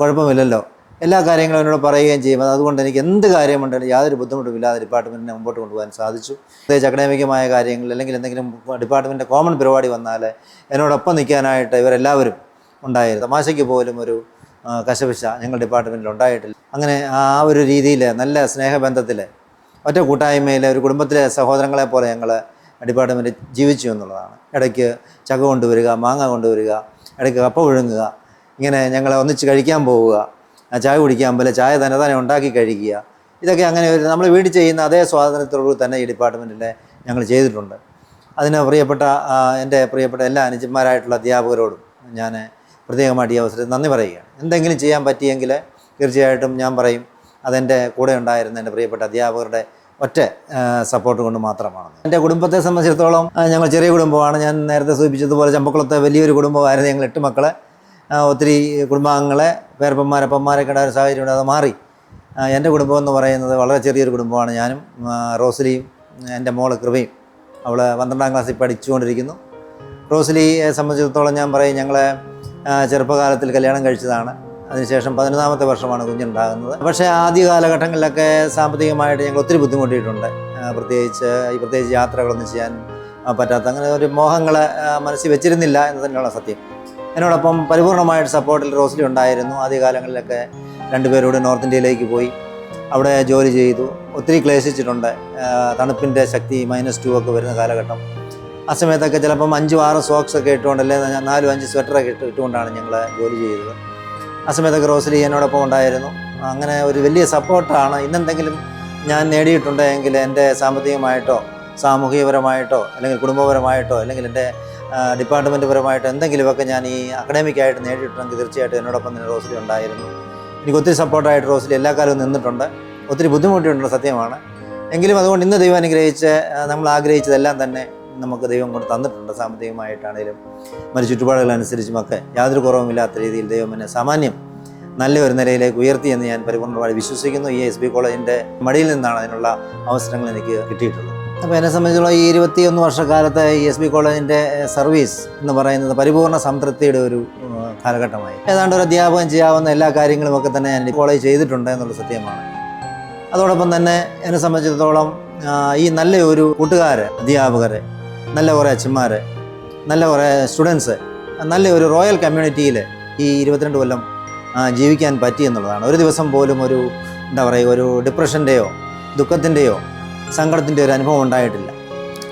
കുഴപ്പമില്ലല്ലോ. എല്ലാ കാര്യങ്ങളും എന്നോട് പറയുകയും ചെയ്യും. അതുകൊണ്ട് എനിക്ക് എന്ത് കാര്യമുണ്ടെങ്കിലും യാതൊരു ബുദ്ധിമുട്ടും ഇല്ലാതെ ഡിപ്പാർട്ട്മെന്റിനെ മുമ്പോട്ട് കൊണ്ടുപോകാൻ സാധിച്ചു. പ്രത്യേകിച്ച് അക്കാഡമികമായ കാര്യങ്ങൾ അല്ലെങ്കിൽ എന്തെങ്കിലും ഡിപ്പാർട്ട്മെന്റിന്റെ കോമൺ പരിപാടി വന്നാൽ എന്നോടൊപ്പം നിൽക്കാനായിട്ട് ഇവരെല്ലാവരും ഉണ്ടായിരുന്നു. തമാശയ്ക്ക് പോലും ഒരു കശപിശ ഞങ്ങൾ ഡിപ്പാർട്ട്മെന്റിൽ ഉണ്ടായിട്ടില്ല. അങ്ങനെ ആ ഒരു രീതിയിൽ നല്ല സ്നേഹബന്ധത്തിൽ ഒറ്റ കൂട്ടായ്മയിൽ ഒരു കുടുംബത്തിലെ സഹോദരങ്ങളെ പോലെ ഞങ്ങൾ ഡിപ്പാർട്ട്മെന്റ് ജീവിച്ചു എന്നുള്ളതാണ്. ഇടയ്ക്ക് ചക കൊണ്ടുവരിക മാങ്ങ കൊണ്ടുവരിക ഇടയ്ക്ക് കപ്പ വിഴുങ്ങുക ഇങ്ങനെ ഞങ്ങളെ ഒന്നിച്ച് കഴിക്കാൻ പോവുക ചായ കുടിക്കാൻ പോലെ ചായ തന്നെ തന്നെ ഉണ്ടാക്കി കഴിക്കുക. ഇതൊക്കെ അങ്ങനെ ഒരു നമ്മൾ വീട്ടിൽ ചെയ്യുന്ന അതേ സ്വാതന്ത്ര്യത്തോടു തന്നെ ഈ ഡിപ്പാർട്ട്മെന്റിൽ ഞങ്ങൾ ചെയ്തിട്ടുണ്ട്. അതിന് പ്രിയപ്പെട്ട എന്റെ പ്രിയപ്പെട്ട എല്ലാ അനുജന്മാരായിട്ടുള്ള അധ്യാപകരോടും ഞാൻ പ്രത്യേകമായിട്ട് ഈ അവസരത്തിൽ നന്ദി പറയുകയാണ്. എന്തെങ്കിലും ചെയ്യാൻ പറ്റിയെങ്കിൽ തീർച്ചയായിട്ടും ഞാൻ പറയും. അതെന്റെ കൂടെ ഉണ്ടായിരുന്ന എന്റെ പ്രിയപ്പെട്ട അധ്യാപകരുടെ ഒറ്റ സപ്പോർട്ട് കൊണ്ട് മാത്രമാണ്. എന്റെ കുടുംബത്തെ സംബന്ധിച്ചിടത്തോളം ഞങ്ങൾ ചെറിയ കുടുംബമാണ്. ഞാൻ നേരത്തെ സൂചിപ്പിച്ചതുപോലെ ചമ്പക്കുളത്തെ വലിയൊരു കുടുംബമായിരുന്നു ഞങ്ങൾ എട്ട് മക്കളെ. ഒത്തിരി കുടുംബാംഗങ്ങളെ പേരപ്പന്മാരപ്പന്മാരൊക്കെ ഉണ്ടായ ഒരു സാഹചര്യം ഉണ്ട്. അത് മാറി. എന്റെ കുടുംബം എന്ന് പറയുന്നത് വളരെ ചെറിയൊരു കുടുംബമാണ്. ഞാനും റോസലിയും എന്റെ മോൾ കൃപയും അവൾ പന്ത്രണ്ടാം ക്ലാസ്സിൽ പഠിച്ചുകൊണ്ടിരിക്കുന്നു. റോസലിയെ സംബന്ധിച്ചിടത്തോളം ഞാൻ പറയും ഞങ്ങളെ ചെറുപ്പകാലത്തിൽ കല്യാണം കഴിച്ചതാണ്. അതിനുശേഷം പതിനൊന്നാമത്തെ വർഷമാണ് കുഞ്ഞുണ്ടാകുന്നത്. പക്ഷേ ആദ്യ കാലഘട്ടങ്ങളിലൊക്കെ സാമ്പത്തികമായിട്ട് ഞങ്ങൾ ഒത്തിരി ബുദ്ധിമുട്ടിയിട്ടുണ്ട്. പ്രത്യേകിച്ച് ഈ പ്രത്യേകിച്ച് യാത്രകളൊന്നും ചെയ്യാൻ പറ്റാത്ത അങ്ങനെ ഒരു മോഹങ്ങൾ മനസ്സിൽ വെച്ചിരുന്നില്ല എന്ന് തന്നെയുള്ള സത്യം. എന്നോടൊപ്പം പരിപൂർണമായിട്ട് സപ്പോർട്ടിൽ റോസ്ലി ഉണ്ടായിരുന്നു. ആദ്യകാലങ്ങളിലൊക്കെ രണ്ടുപേരോട് നോർത്ത് ഇന്ത്യയിലേക്ക് പോയി. അവിടെ ജോലി ചെയ്തു. ഒത്തിരി ക്ലേശിച്ചിട്ടുണ്ട്. തണുപ്പിന്റെ ശക്തി മൈനസ് ടു ഒക്കെ വരുന്ന കാലഘട്ടം. ആ സമയത്തൊക്കെ ചിലപ്പം അഞ്ചും ആറും സോക്സ് ഒക്കെ ഇട്ടുകൊണ്ടല്ലേ ഞാൻ നാലും അഞ്ച് സ്വെറ്ററൊക്കെ ഇട്ട് ഇട്ടുകൊണ്ടാണ് ഞങ്ങൾ ജോലി ചെയ്തത്. ആ ഗ്രോസലി എന്നോടൊപ്പം ഉണ്ടായിരുന്നു. അങ്ങനെ ഒരു വലിയ സപ്പോർട്ടാണ് ഇന്നെന്തെങ്കിലും ഞാൻ നേടിയിട്ടുണ്ടെങ്കിൽ എന്റെ സാമ്പത്തികമായിട്ടോ സാമൂഹികപരമായിട്ടോ അല്ലെങ്കിൽ കുടുംബപരമായിട്ടോ അല്ലെങ്കിൽ എന്റെ ഡിപ്പാർട്ട്മെന്റ് പരമായിട്ടോ എന്തെങ്കിലുമൊക്കെ ഞാൻ ഈ അക്കഡമിക്കായിട്ട് നേടിയിട്ടുണ്ടെങ്കിൽ തീർച്ചയായിട്ടും എന്നോടൊപ്പം തന്നെ റോസ്ലി ഉണ്ടായിരുന്നു. എനിക്ക് ഒത്തിരി സപ്പോർട്ടായിട്ട് റോസലി എല്ലാ കാലവും നിന്നിട്ടുണ്ട്. ഒത്തിരി ബുദ്ധിമുട്ടിയിട്ടുണ്ട് സത്യമാണ്. എങ്കിലും അതുകൊണ്ട് ഇന്ന് ദൈവം അനുഗ്രഹിച്ച് നമ്മൾ ആഗ്രഹിച്ചതെല്ലാം തന്നെ നമുക്ക് ദൈവം കൊണ്ട് തന്നിട്ടുണ്ട് സാമ്പത്തികമായിട്ടാണേലും മറ്റു ചുറ്റുപാടുകളനുസരിച്ചുമൊക്കെ. യാതൊരു കുറവുമില്ലാത്ത രീതിയിൽ ദൈവം എന്നെ സാമാന്യം നല്ല ഒരു നിലയിലേക്ക് ഉയർത്തി എന്ന് ഞാൻ പരിപൂർണമായി വിശ്വസിക്കുന്നു. ഈ എസ് ബി കോളേജിന്റെ മടിയിൽ നിന്നാണ് അതിനുള്ള അവസരങ്ങൾ എനിക്ക് കിട്ടിയിട്ടുള്ളത്. അപ്പോൾ എന്നെ സംബന്ധിച്ചുള്ള ഈ ഇരുപത്തിയൊന്ന് വർഷക്കാലത്തെ ഈ എസ് ബി കോളേജിന്റെ സർവീസ് എന്ന് പറയുന്നത് പരിപൂർണ സംതൃപ്തിയുടെ ഒരു കാലഘട്ടമായി. ഏതാണ്ട് ഒരു അധ്യാപകം ചെയ്യാവുന്ന എല്ലാ കാര്യങ്ങളും ഒക്കെ തന്നെ ഞാൻ കോളേജ് ചെയ്തിട്ടുണ്ട് എന്നുള്ള സത്യമാണ്. അതോടൊപ്പം തന്നെ എന്നെ സംബന്ധിച്ചിടത്തോളം ഈ നല്ല ഒരു അധ്യാപകർ നല്ല കുറേ അച്ഛന്മാർ നല്ല കുറേ സ്റ്റുഡൻസ് നല്ല ഒരു റോയൽ കമ്മ്യൂണിറ്റിയിൽ ഈ ഇരുപത്തിരണ്ട് കൊല്ലം ജീവിക്കാൻ പറ്റി എന്നുള്ളതാണ്. ഒരു ദിവസം പോലും ഒരു എന്താ പറയുക ഒരു ഡിപ്രഷന്റെയോ ദുഃഖത്തിന്റെയോ സങ്കടത്തിന്റെ ഒരു അനുഭവം ഉണ്ടായിട്ടില്ല.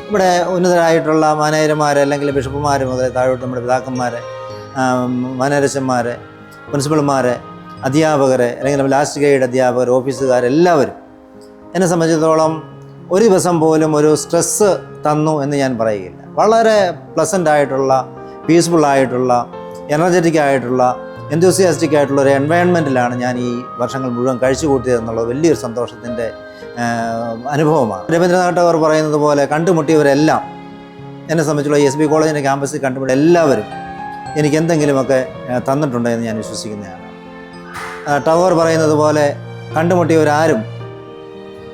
ഇവിടെ ഉന്നതരായിട്ടുള്ള മാനേജർമാർ അല്ലെങ്കിൽ ബിഷപ്പുമാർ മുതൽ താഴോട്ട് നമ്മുടെ പിതാക്കന്മാർ മാനേജർമാർ പ്രിൻസിപ്പൽമാർ അധ്യാപകർ അല്ലെങ്കിൽ ലാസ്റ്റ് ഗൈഡ് അധ്യാപകർ ഓഫീസുകാർ എല്ലാവരും എന്നെ സംബന്ധിച്ചിടത്തോളം ഒരു ദിവസം പോലും ഒരു സ്ട്രെസ്സ് തന്നു എന്ന് ഞാൻ പറയുകയില്ല. വളരെ പ്ലസന്റ് ആയിട്ടുള്ള പീസ്ഫുൾ ആയിട്ടുള്ള എനർജറ്റിക് ആയിട്ടുള്ള എന്തൂസിയാസ്റ്റിക് ആയിട്ടുള്ള ഒരു എൻവയൺമെന്റിലാണ് ഞാൻ ഈ വർഷങ്ങൾ മുഴുവൻ കഴിച്ചു കൂട്ടിയതെന്നുള്ള വലിയൊരു സന്തോഷത്തിന്റെ അനുഭവമാണ്. രവീന്ദ്രനാഥ് ടാഗോർ പറയുന്നത് പോലെ കണ്ടുമുട്ടിയവരെല്ലാം എന്നെ സംബന്ധിച്ചുള്ള എസ് ബി കോളേജിന്റെ ക്യാമ്പസിൽ കണ്ടുമുട്ടിയ എല്ലാവരും എനിക്ക് എന്തെങ്കിലുമൊക്കെ തന്നിട്ടുണ്ടോ എന്ന് ഞാൻ വിശ്വസിക്കുന്നതാണ്. ടവർ പറയുന്നത് പോലെ കണ്ടുമുട്ടിയവരാരും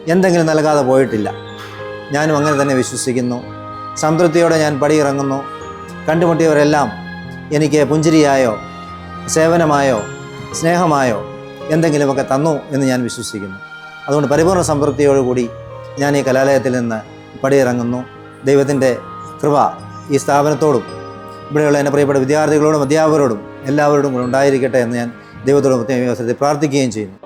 എന്തെങ്കിലും നൽകാതെ പോയിട്ടില്ല. ഞാനും അങ്ങനെ തന്നെ വിശ്വസിക്കുന്നു. സംതൃപ്തിയോടെ ഞാൻ പടിയിറങ്ങുന്നു. കണ്ടുമുട്ടിയവരെല്ലാം എനിക്ക് പുഞ്ചിരിയായോ സേവനമായോ സ്നേഹമായോ എന്തെങ്കിലുമൊക്കെ തന്നു എന്ന് ഞാൻ വിശ്വസിക്കുന്നു. അതുകൊണ്ട് പരിപൂർണ സംതൃപ്തിയോടുകൂടി ഞാൻ ഈ കലാലയത്തിൽ നിന്ന് പടിയിറങ്ങുന്നു. ദൈവത്തിന്റെ കൃപ ഈ സ്ഥാപനത്തോടും ഇവിടെയുള്ള എന്റെ പ്രിയപ്പെട്ട വിദ്യാർത്ഥികളോടും അധ്യാപകരോടും എല്ലാവരോടും കൂടെ ഉണ്ടായിരിക്കട്ടെ എന്ന് ഞാൻ ദൈവത്തോട് പ്രത്യേക അവസരത്തിൽ പ്രാർത്ഥിക്കുകയും ചെയ്യുന്നു.